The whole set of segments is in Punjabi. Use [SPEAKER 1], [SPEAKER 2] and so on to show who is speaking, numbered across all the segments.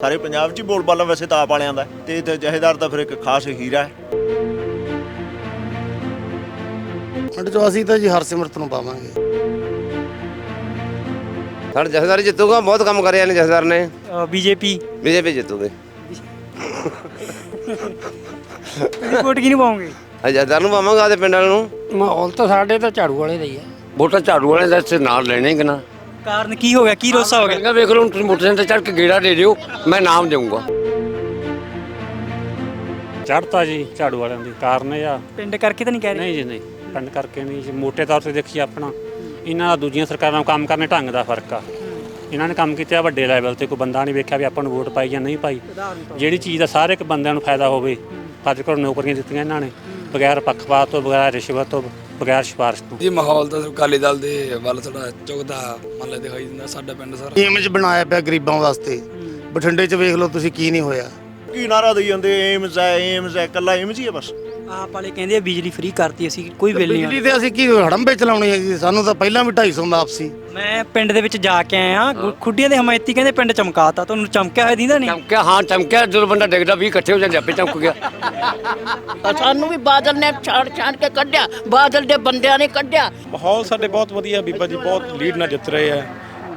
[SPEAKER 1] ਸਾਰੇ ਪੰਜਾਬ 'ਚ ਹੀ ਬੋਲਬਾਲਾ ਵੈਸੇ ਤਾਂ ਆਪ ਵਾਲਿਆਂ ਦਾ ਹੈ। ਤੇ ਤੇ ਜਹੇਦਾਰ ਤਾਂ ਫਿਰ ਇੱਕ ਖਾਸ ਹੀਰਾ ਹੈ।
[SPEAKER 2] ਪਿੰਡ ਚੋਂ ਅਸੀਂ ਤਾਂ ਜੀ ਹਰਸਿਮਰਤ ਨੂੰ ਪਾਵਾਂਗੇ।
[SPEAKER 3] ਸਾਡੇ ਜਥੇਦਾਰ ਜਿੱਤੂਗਾ ਬਹੁਤ ਕੰਮ ਕਰਿਆ ਨੇ ਜਥੇਦਾਰ ਨੇ।
[SPEAKER 4] ਬੀਜੇਪੀ।
[SPEAKER 3] ਬੀਜੇਪੀ ਜਿੱਤੂਗੇ।
[SPEAKER 4] ਤੁਸੀਂ ਵੋਟ ਕਿਹਨੂੰ ਪਾਉਂਗੇ
[SPEAKER 3] ਅਸੀਂ ਜਥੇਦਾਰ ਨੂੰ ਪਾਵਾਂਗੇ ਆਦੇ ਪਿੰਡ ਵਾਲਿਆਂ ਨੂੰ।
[SPEAKER 5] ਮਾਹੌਲ ਤਾਂ ਸਾਡੇ ਤਾਂ ਝਾੜੂ ਵਾਲੇ ਦਾ ਹੀ ਹੈ। ਵੋਟਾਂ ਝਾੜੂ ਵਾਲੇ ਦਾ ਇੱਥੇ ਨਾਲ ਲੈਣੇ ਕਿ ਨਾ?
[SPEAKER 4] ਕਾਰਨ ਕੀ ਹੋ ਗਿਆ? ਕੀ ਰੋਸਾ ਹੋ ਗਿਆ?
[SPEAKER 5] ਕਹਿੰਦਾ ਵੇਖ ਲਓ ਹੁਣ ਤੁਸੀਂ ਮੋਟਰਸਾਈਕਲ ਤੇ ਚੜ੍ਹ ਕੇ ਗੇੜਾ ਦੇ ਦਿਓ ਮੈਂ ਨਾਮ ਦੇਵਾਂਗਾ
[SPEAKER 6] ਚੜ੍ਹਤਾ ਜੀ ਝਾੜੂ ਵਾਲਿਆਂ ਦੀ ਕਾਰਨ ਇਹ ਆ।
[SPEAKER 4] ਪਿੰਡ ਕਰਕੇ ਤਾਂ ਨਹੀਂ ਕਹਿ ਰਹੇ?
[SPEAKER 6] ਨਹੀਂ ਜੀ ਨਹੀਂ। ਪਿੰਡ ਕਰਕੇ ਨਹੀਂ ਜੀ। ਮੋٹے ਤੌਰ ਤੇ ਦੇਖੀਏ ਆਪਣਾ ਇਹਨਾਂ ਦਾ ਦੂਜੀਆਂ ਸਰਕਾਰਾਂ ਨਾਲ ਕੰਮ ਕਰਨੇ ਢੰਗ ਦਾ ਫ਼ਰਕ ਆ। ਇਹਨਾਂ ਨੇ ਕੰਮ ਕੀਤਾ ਵੱਡੇ ਲੈਵਲ ਤੇ ਕੋਈ ਬੰਦਾ ਨਹੀਂ ਵੇਖਿਆ ਵੀ ਆਪਾਂ ਨੂੰ ਵੋਟ ਪਾਈ ਜਾਂ ਨਹੀਂ ਪਾਈ। ਜਿਹੜੀ ਚੀਜ਼ ਦਾ ਸਾਰੇ ਇੱਕ ਬੰਦਿਆਂ ਨੂੰ ਫਾਇਦਾ ਹੋਵੇ ਅੱਜ ਕੱਲ੍ਹ ਨੌਕਰੀਆਂ ਦਿੱਤੀਆਂ ਇਹਨਾਂ ਨੇ ਬਗੈਰ ਪੱਖਪਾਤ ਤੋਂ ਬਗੈਰ ਰਿਸ਼ਵਤ ਤੋਂ। ਬਗੈਰ ਸਿਫਾਰਿਸ਼ ਤੋਂ।
[SPEAKER 7] ਜੀ ਮਾਹੌਲ ਤਾਂ ਅਕਾਲੀ ਦਲ ਦੇ ਵੱਲ ਥੋੜਾ ਝੁਕਦਾ ਮੰਨ ਲੈ ਦਿਖਾਈ ਦਿੰਦਾ ਸਾਡਾ ਪਿੰਡ ਸਰ।
[SPEAKER 2] ਇਮੇਜ ਬਣਾਇਆ ਪਿਆ ਗਰੀਬਾਂ ਵਾਸਤੇ। ਬਠਿੰਡੇ 'ਚ ਵੇਖ ਲਓ ਤੁਸੀਂ ਕੀ ਨਹੀਂ ਹੋਇਆ।
[SPEAKER 1] ਕੀ ਨਾਰਾ ਦੇਈ ਜਾਂਦੇ ਏਮਸ ਹੈ ਏਮਸ ਹੈ ਕੱਲਾ ਏਮਸ ਹੀ ਹੈ ਬਸ।
[SPEAKER 4] ਆਪ ਵਾਲੇ ਕਹਿੰਦੇ ਆ ਬਿਜਲੀ ਫ੍ਰੀ ਕਰਤੀ ਅਸੀਂ ਕੋਈ ਬਿੱਲ ਨਹੀਂ
[SPEAKER 2] ਬਿਜਲੀ ਤੇ ਅਸੀਂ ਕੀ ਹੜੰਬੇ ਚਲਾਉਣੀ ਹੈ ਜੀ ਸਾਨੂੰ ਤਾਂ ਪਹਿਲਾਂ ਵੀ 250 ਦਾ ਆਪਸੀ।
[SPEAKER 4] ਮੈਂ ਪਿੰਡ ਦੇ ਵਿੱਚ ਜਾ ਕੇ ਆਇਆ ਗੁ- ਖੁੱਡੀਆਂ ਦੇ ਹਮਾਇਤੀ ਕਹਿੰਦੇ ਪਿੰਡ ਚਮਕਾਤਾ ਤੁਹਾਨੂੰ ਚਮਕਿਆ ਹੋਇਆ ਦੀਦਾ ਨਹੀਂ?
[SPEAKER 5] ਚਮਕਿਆ ਹਾਂ ਚਮਕਿਆ ਜਦੋਂ ਬੰਦਾ ਡਿੱਗਦਾ ਵੀ ਇਕੱਠੇ ਹੋ ਜਾਂਦੇ ਆਪੇ ਚਮਕ ਗਿਆ।
[SPEAKER 8] ਤਾਂ ਸਾਨੂੰ ਵੀ ਬਾਦਲ ਨੇ ਛਾੜ ਛਾੜ ਕੇ ਕੱਢਿਆ ਬਾਦਲ ਦੇ ਬੰਦਿਆਂ ਨੇ ਕੱਢਿਆ।
[SPEAKER 9] ਮਾਹੌਲ ਸਾਡੇ ਬਹੁਤ ਵਧੀਆ ਬੀਬਾ ਜੀ ਬਹੁਤ ਲੀਡ ਨਾਲ ਜਿੱਤ ਰਹੇ ਆ।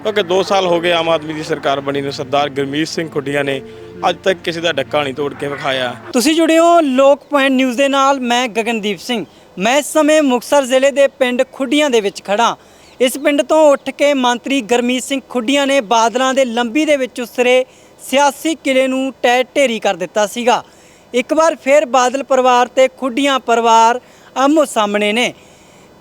[SPEAKER 9] ਕਿਉਂਕਿ 2 ਸਾਲ ਹੋ ਗਏ ਆਮ ਆਦਮੀ ਦੀ ਸਰਕਾਰ ਬਣੀ ਨੂੰ ਸਰਦਾਰ ਗੁਰਮੀਤ ਸਿੰਘ ਖੁੱਡੀਆਂ ਨੇ। ਅੱਜ ਤੱਕ ਕਿਸੇ ਦਾ ਡੱਕਾ ਨਹੀਂ ਤੋੜ ਕੇ ਵਿਖਾਇਆ।
[SPEAKER 4] ਤੁਸੀਂ ਜੁੜੇ ਹੋ ਲੋਕ ਪੁਆਇੰਟ ਨਿਊਜ਼ ਦੇ ਨਾਲ, ਮੈਂ ਗਗਨਦੀਪ ਸਿੰਘ। ਮੈਂ ਇਸ ਸਮੇਂ ਮੁਕਤਸਰ ਜ਼ਿਲ੍ਹੇ ਦੇ ਪਿੰਡ ਖੁੱਡੀਆਂ ਦੇ ਵਿੱਚ ਖੜਾ ਇਸ ਪਿੰਡ ਤੋਂ ਉੱਠ ਕੇ ਮੰਤਰੀ ਗਰਮੀਤ ਸਿੰਘ ਖੁੱਡੀਆਂ ਨੇ ਬਾਦਲਾਂ ਦੇ ਲੰਬੀ ਦੇ ਵਿੱਚ ਉਸਰੇ ਸਿਆਸੀ ਕਿਲੇ ਨੂੰ ਟੈ ਢੇਰੀ ਕਰ ਦਿੱਤਾ ਸੀਗਾ। ਇੱਕ ਵਾਰ ਫਿਰ ਬਾਦਲ ਪਰਿਵਾਰ ਤੇ ਖੁੱਡੀਆਂ ਪਰਿਵਾਰ ਆਮੋ ਸਾਹਮਣੇ ਨੇ।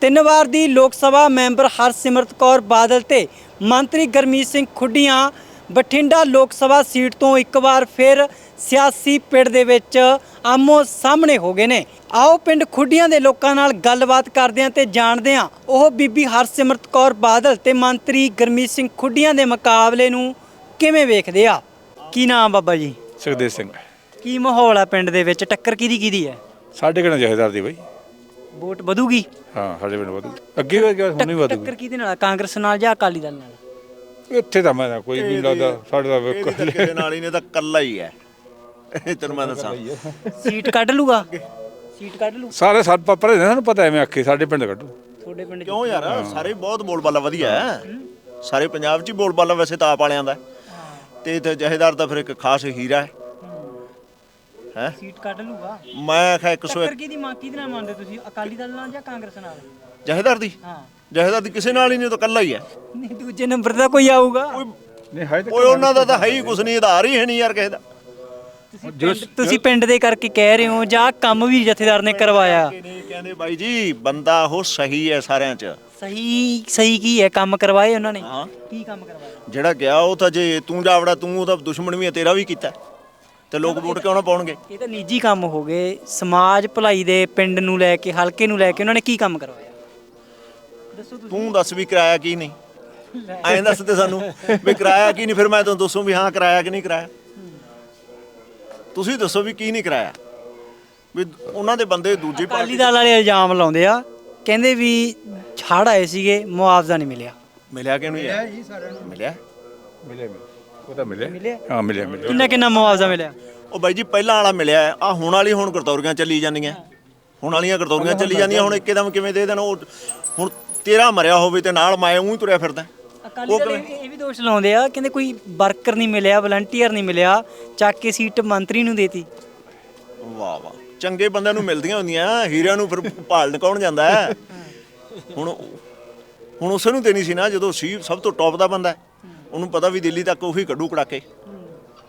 [SPEAKER 4] ਤਿੰਨ ਵਾਰ ਦੀ ਲੋਕ ਸਭਾ ਮੈਂਬਰ ਹਰਸਿਮਰਤ ਕੌਰ ਬਾਦਲ ਤੇ ਮੰਤਰੀ ਗਰਮੀਤ ਸਿੰਘ ਖੁੱਡੀਆਂ ਬਠਿੰਡਾ ਲੋਕ ਸਭਾ ਸੀਟ ਤੋਂ ਇੱਕ ਵਾਰ ਫਿਰ ਸਿਆਸੀ ਪਿੜ ਦੇ ਵਿੱਚ ਆਮੋ ਸਾਹਮਣੇ ਹੋ ਗਏ ਨੇ। ਆਓ ਪਿੰਡ ਖੁੱਡੀਆਂ ਦੇ ਲੋਕਾਂ ਨਾਲ ਗੱਲਬਾਤ ਕਰਦੇ ਹਾਂ ਤੇ ਜਾਣਦੇ ਹਾਂ ਉਹ ਬੀਬੀ ਹਰਸਿਮਰਤ ਕੌਰ ਬਾਦਲ ਤੇ ਮੰਤਰੀ ਗਰਮੀਤ ਸਿੰਘ ਖੁੱਡੀਆਂ ਦੇ ਮੁਕਾਬਲੇ ਨੂੰ ਕਿਵੇਂ ਵੇਖਦੇ ਆ? ਕੀ ਨਾਮ ਬਾਬਾ ਜੀ?
[SPEAKER 9] ਸੁਖਦੇਵ ਸਿੰਘ।
[SPEAKER 4] ਕੀ ਮਾਹੌਲ ਆ ਪਿੰਡ ਦੇ ਵਿੱਚ? ਟੱਕਰ ਕਿਹਦੀ ਕਿਹਦੀ ਹੈ?
[SPEAKER 9] ਸਾਡੇ ਕਿਹਨਾਂ ਜਹੇਦਾਰ ਦੀ ਬਈ।
[SPEAKER 4] ਵੋਟ ਵਧੂਗੀ?
[SPEAKER 9] ਹਾਂ ਸਾਡੇ ਪਿੰਡ ਵਧੂ। ਅੱਗੇ ਵੀ ਅੱਗੇ ਹੁਣ ਵੀ
[SPEAKER 4] ਟੱਕਰ ਕਿਹਦੇ ਨਾਲ ਕਾਂਗਰਸ ਨਾਲ ਜਾਂ ਅਕਾਲੀ ਦਲ ਨਾਲ?
[SPEAKER 9] ਇੱਥੇ ਤਾਂ ਮੈਂ ਕੋਈ ਨਹੀਂ ਲੱਗਦਾ ਸਾਡੇ ਦਾ
[SPEAKER 1] ਇਹਦੀ ਤਾਂ ਕਿਸੇ ਨਾਲ ਹੀ ਨੇ ਤਾਂ ਕੱਲਾ ਹੀ ਹੈ। ਇਹ ਤੈਨੂੰ ਮੈਂ ਦੱਸਾਂ।
[SPEAKER 4] ਸੀਟ ਕੱਢ ਲੂਗਾ? ਸੀਟ ਕੱਢ ਲੂ?
[SPEAKER 9] ਸਾਰੇ ਸਾਡੇ ਪਾਪਰੇ ਨੇ ਸਾਨੂੰ ਪਤਾ ਐਵੇਂ ਆਖੀ ਸਾਡੇ ਪਿੰਡ ਕੱਢੂ।
[SPEAKER 4] ਤੁਹਾਡੇ ਪਿੰਡ 'ਚ
[SPEAKER 1] ਕਿਉਂ ਯਾਰ? ਸਾਰੇ ਬਹੁਤ ਬੋਲਬਾਲਾ ਵਧੀਆ ਹੈ। ਸਾਰੇ ਪੰਜਾਬ 'ਚ ਹੀ ਬੋਲਬਾਲਾ ਵੈਸੇ ਤਾਂ ਆਪ ਵਾਲਿਆਂ ਦਾ। ਤੇ ਤੇ ਜਹੇਦਾਰ ਤਾਂ ਫਿਰ ਇੱਕ ਖਾਸ ਹੀਰਾ ਹੈ। ਹੈ।
[SPEAKER 4] ਸੀਟ ਕੱਢ ਲੂਗਾ?
[SPEAKER 1] ਮੈਂ ਆਖਿਆ 101
[SPEAKER 4] ਟੱਕਰ ਕਿਹਦੀ ਮਾਂ ਕਿਹਦੇ ਨਾਲ ਮੰਨਦੇ ਤੁਸੀਂ? ਅਕਾਲੀ ਦਲ ਨਾਲ ਜਾਂ ਕਾਂਗਰਸ ਨਾਲ?
[SPEAKER 1] ਜਹੇਦਾਰ ਦੀ?
[SPEAKER 4] ਹਾਂ।
[SPEAKER 1] ਜਹੇਦਾਰ ਦੀ ਕਿਸੇ ਨਾਲ ਹੀ ਨਹੀਂ ਉਹ ਤਾਂ ਕੱਲਾ ਹੀ ਹੈ।
[SPEAKER 4] ਨਹੀਂ ਦੂਜੇ ਨੰਬਰ ਦਾ ਕੋਈ ਆਊਗਾ।
[SPEAKER 9] ਨਹੀਂ ਹੈ
[SPEAKER 1] ਓਏ ਉਹਨਾਂ ਦਾ ਤਾਂ ਹੈ ਹੀ ਕੁਛ ਨਹੀਂ ਆਧਾਰ ਹੀ ਹੈ ਨਹੀਂ ਯਾਰ ਕਿਸੇ ਦਾ।
[SPEAKER 4] ਤੁਸੀਂ ਪਿੰਡ ਦੇ ਕਰਕੇ ਕਹਿ ਰਹੇ ਹੋ ਜਾਂ ਕੰਮ ਵੀ ਜਥੇਦਾਰ ਨੇ ਕਰਵਾਇਆ?
[SPEAKER 1] ਨਹੀਂ ਕਹਿੰਦੇ ਬਾਈ ਜੀ ਬੰਦਾ ਉਹ ਸਹੀ ਹੈ ਸਾਰਿਆਂ 'ਚ।
[SPEAKER 4] ਸਹੀ ਸਹੀ ਕੀ ਹੈ? ਕੰਮ ਕਰਵਾਏ ਉਹਨਾਂ ਨੇ?
[SPEAKER 1] ਹਾਂ।
[SPEAKER 4] ਕੀ ਕੰਮ ਕਰਵਾਇਆ?
[SPEAKER 1] ਜਿਹੜਾ ਗਿਆ ਉਹ ਤਾਂ ਜੇ ਤੂੰ ਜਾਵੜਾ ਤੂੰ ਉਹਦਾ ਦੁਸ਼ਮਣ ਵੀ ਹੈ ਤੇਰਾ ਵੀ ਕੀਤਾ। ਤੇ ਲੋਕ ਵੋਟ ਕਿਉਂ ਨਾ ਪਾਉਣਗੇ?
[SPEAKER 4] ਇਹ ਤਾਂ ਨਿੱਜੀ ਕੰਮ ਹੋ ਗਏ। ਸਮਾਜ ਭਲਾਈ ਦੇ ਪਿੰਡ ਨੂੰ ਲੈ ਕੇ ਹਲਕੇ ਨੂੰ ਲੈ ਕੇ ਉਹਨਾਂ ਨੇ ਕੀ ਕੰਮ ਕਰਵਾਇਆ? ਦੱਸੋ ਤੁਸੀਂ।
[SPEAKER 1] ਤੂੰ ਦੱਸ ਵੀ ਕਰਾਇਆ ਕੀ ਨਹੀਂ? ਐਂ ਦੱਸ ਤੇ ਸਾਨੂੰ ਵੀ ਕਰਾਇਆ ਕੀ ਨਹੀਂ ਫਿਰ ਮੈਂ ਤੁਹਾਨੂੰ ਦੱਸੂ ਵੀ ਹਾਂ ਕਰਾਇਆ ਕਿ ਨਹੀਂ ਕਰਾਇਆ। ਤੁਸੀਂ ਦੱਸੋ ਵੀ ਕੀ ਨਹੀਂ ਕਰਾਇਆ? ਵੀ ਉਹਨਾਂ ਦੇ ਬੰਦੇ ਦੂਜੀ
[SPEAKER 4] ਅਕਾਲੀ
[SPEAKER 1] ਪਾਰਟੀ
[SPEAKER 4] ਦਲ ਵਾਲੇ ਇਲਜ਼ਾਮ ਲਾਉਂਦੇ ਆ ਕਹਿੰਦੇ ਵੀ ਛਾੜ ਆਏ ਸੀਗੇ ਮੁਆਵਜ਼ਾ ਨਹੀਂ ਮਿਲਿਆ।
[SPEAKER 1] ਮਿਲਿਆ ਕਿ ਨਹੀਂ? ਮਿਲਿਆ
[SPEAKER 9] ਮਿਲੇ ਉਹ ਤਾਂ ਮਿਲੇ
[SPEAKER 4] ਮਿਲਿਆ?
[SPEAKER 9] ਹਾਂ ਮਿਲੇ ਮਿਲੇ
[SPEAKER 4] ਕਿੰਨਾ ਕਿੰਨਾ ਮੁਆਵਜ਼ਾ ਮਿਲਿਆ?
[SPEAKER 1] ਉਹ ਬਾਈ ਜੀ ਪਹਿਲਾਂ ਵਾਲਾ ਮਿਲਿਆ ਆ ਹੁਣ ਵਾਲੀ ਹੁਣ ਗਰਤੌਰੀਆਂ ਚੱਲੀ ਜਾਂਦੀਆਂ। ਹੁਣ ਵਾਲੀਆਂ ਗਰਤੌਰੀਆਂ ਚੱਲੀ ਜਾਂਦੀਆਂ ਹੁਣ ਇੱਕਦਮ ਕਿਵੇਂ ਦੇ ਦੇਣ ਉਹ ਹੁਣ ਤੇਰਾ ਮਰਿਆ ਹੋਵੇ ਤੇ ਨਾਲ ਮੈਂ ਉਹੀ ਤੁਰਿਆ ਫਿਰਦਾ।
[SPEAKER 4] ਅਕਾਲੀ ਦਲ ਇਹ ਵੀ ਦੋਸ਼ ਲਾਉਂਦੇ ਆ ਕਹਿੰਦੇ ਕੋਈ ਵਰਕਰ ਨਹੀਂ ਮਿਲਿਆ ਵਲੰਟੀਅਰ ਨਹੀਂ ਮਿਲਿਆ ਚੱਕ ਕੇ ਸੀਟ ਮੰਤਰੀ ਨੂੰ ਦੇਤੀ।
[SPEAKER 1] ਵਾਹ ਵਾਹ। ਚੰਗੇ ਬੰਦਿਆਂ ਨੂੰ ਮਿਲਦੀਆਂ ਹੁੰਦੀਆਂ ਹੀਰਿਆਂ ਨੂੰ ਫਿਰ ਭਾਲਣ ਕੌਣ ਜਾਂਦਾ ਹੈ? ਹੁਣ ਹੁਣ ਉਸੇ ਨੂੰ ਦੇਣੀ ਸੀ ਨਾ ਜਦੋਂ ਸੀ ਸਭ ਤੋਂ ਟੌਪ ਦਾ ਬੰਦਾ। ਉਹਨੂੰ ਪਤਾ ਵੀ ਦਿੱਲੀ ਤੱਕ ਉਹੀ ਕੱਢੂ ਕੜਾਕੇ।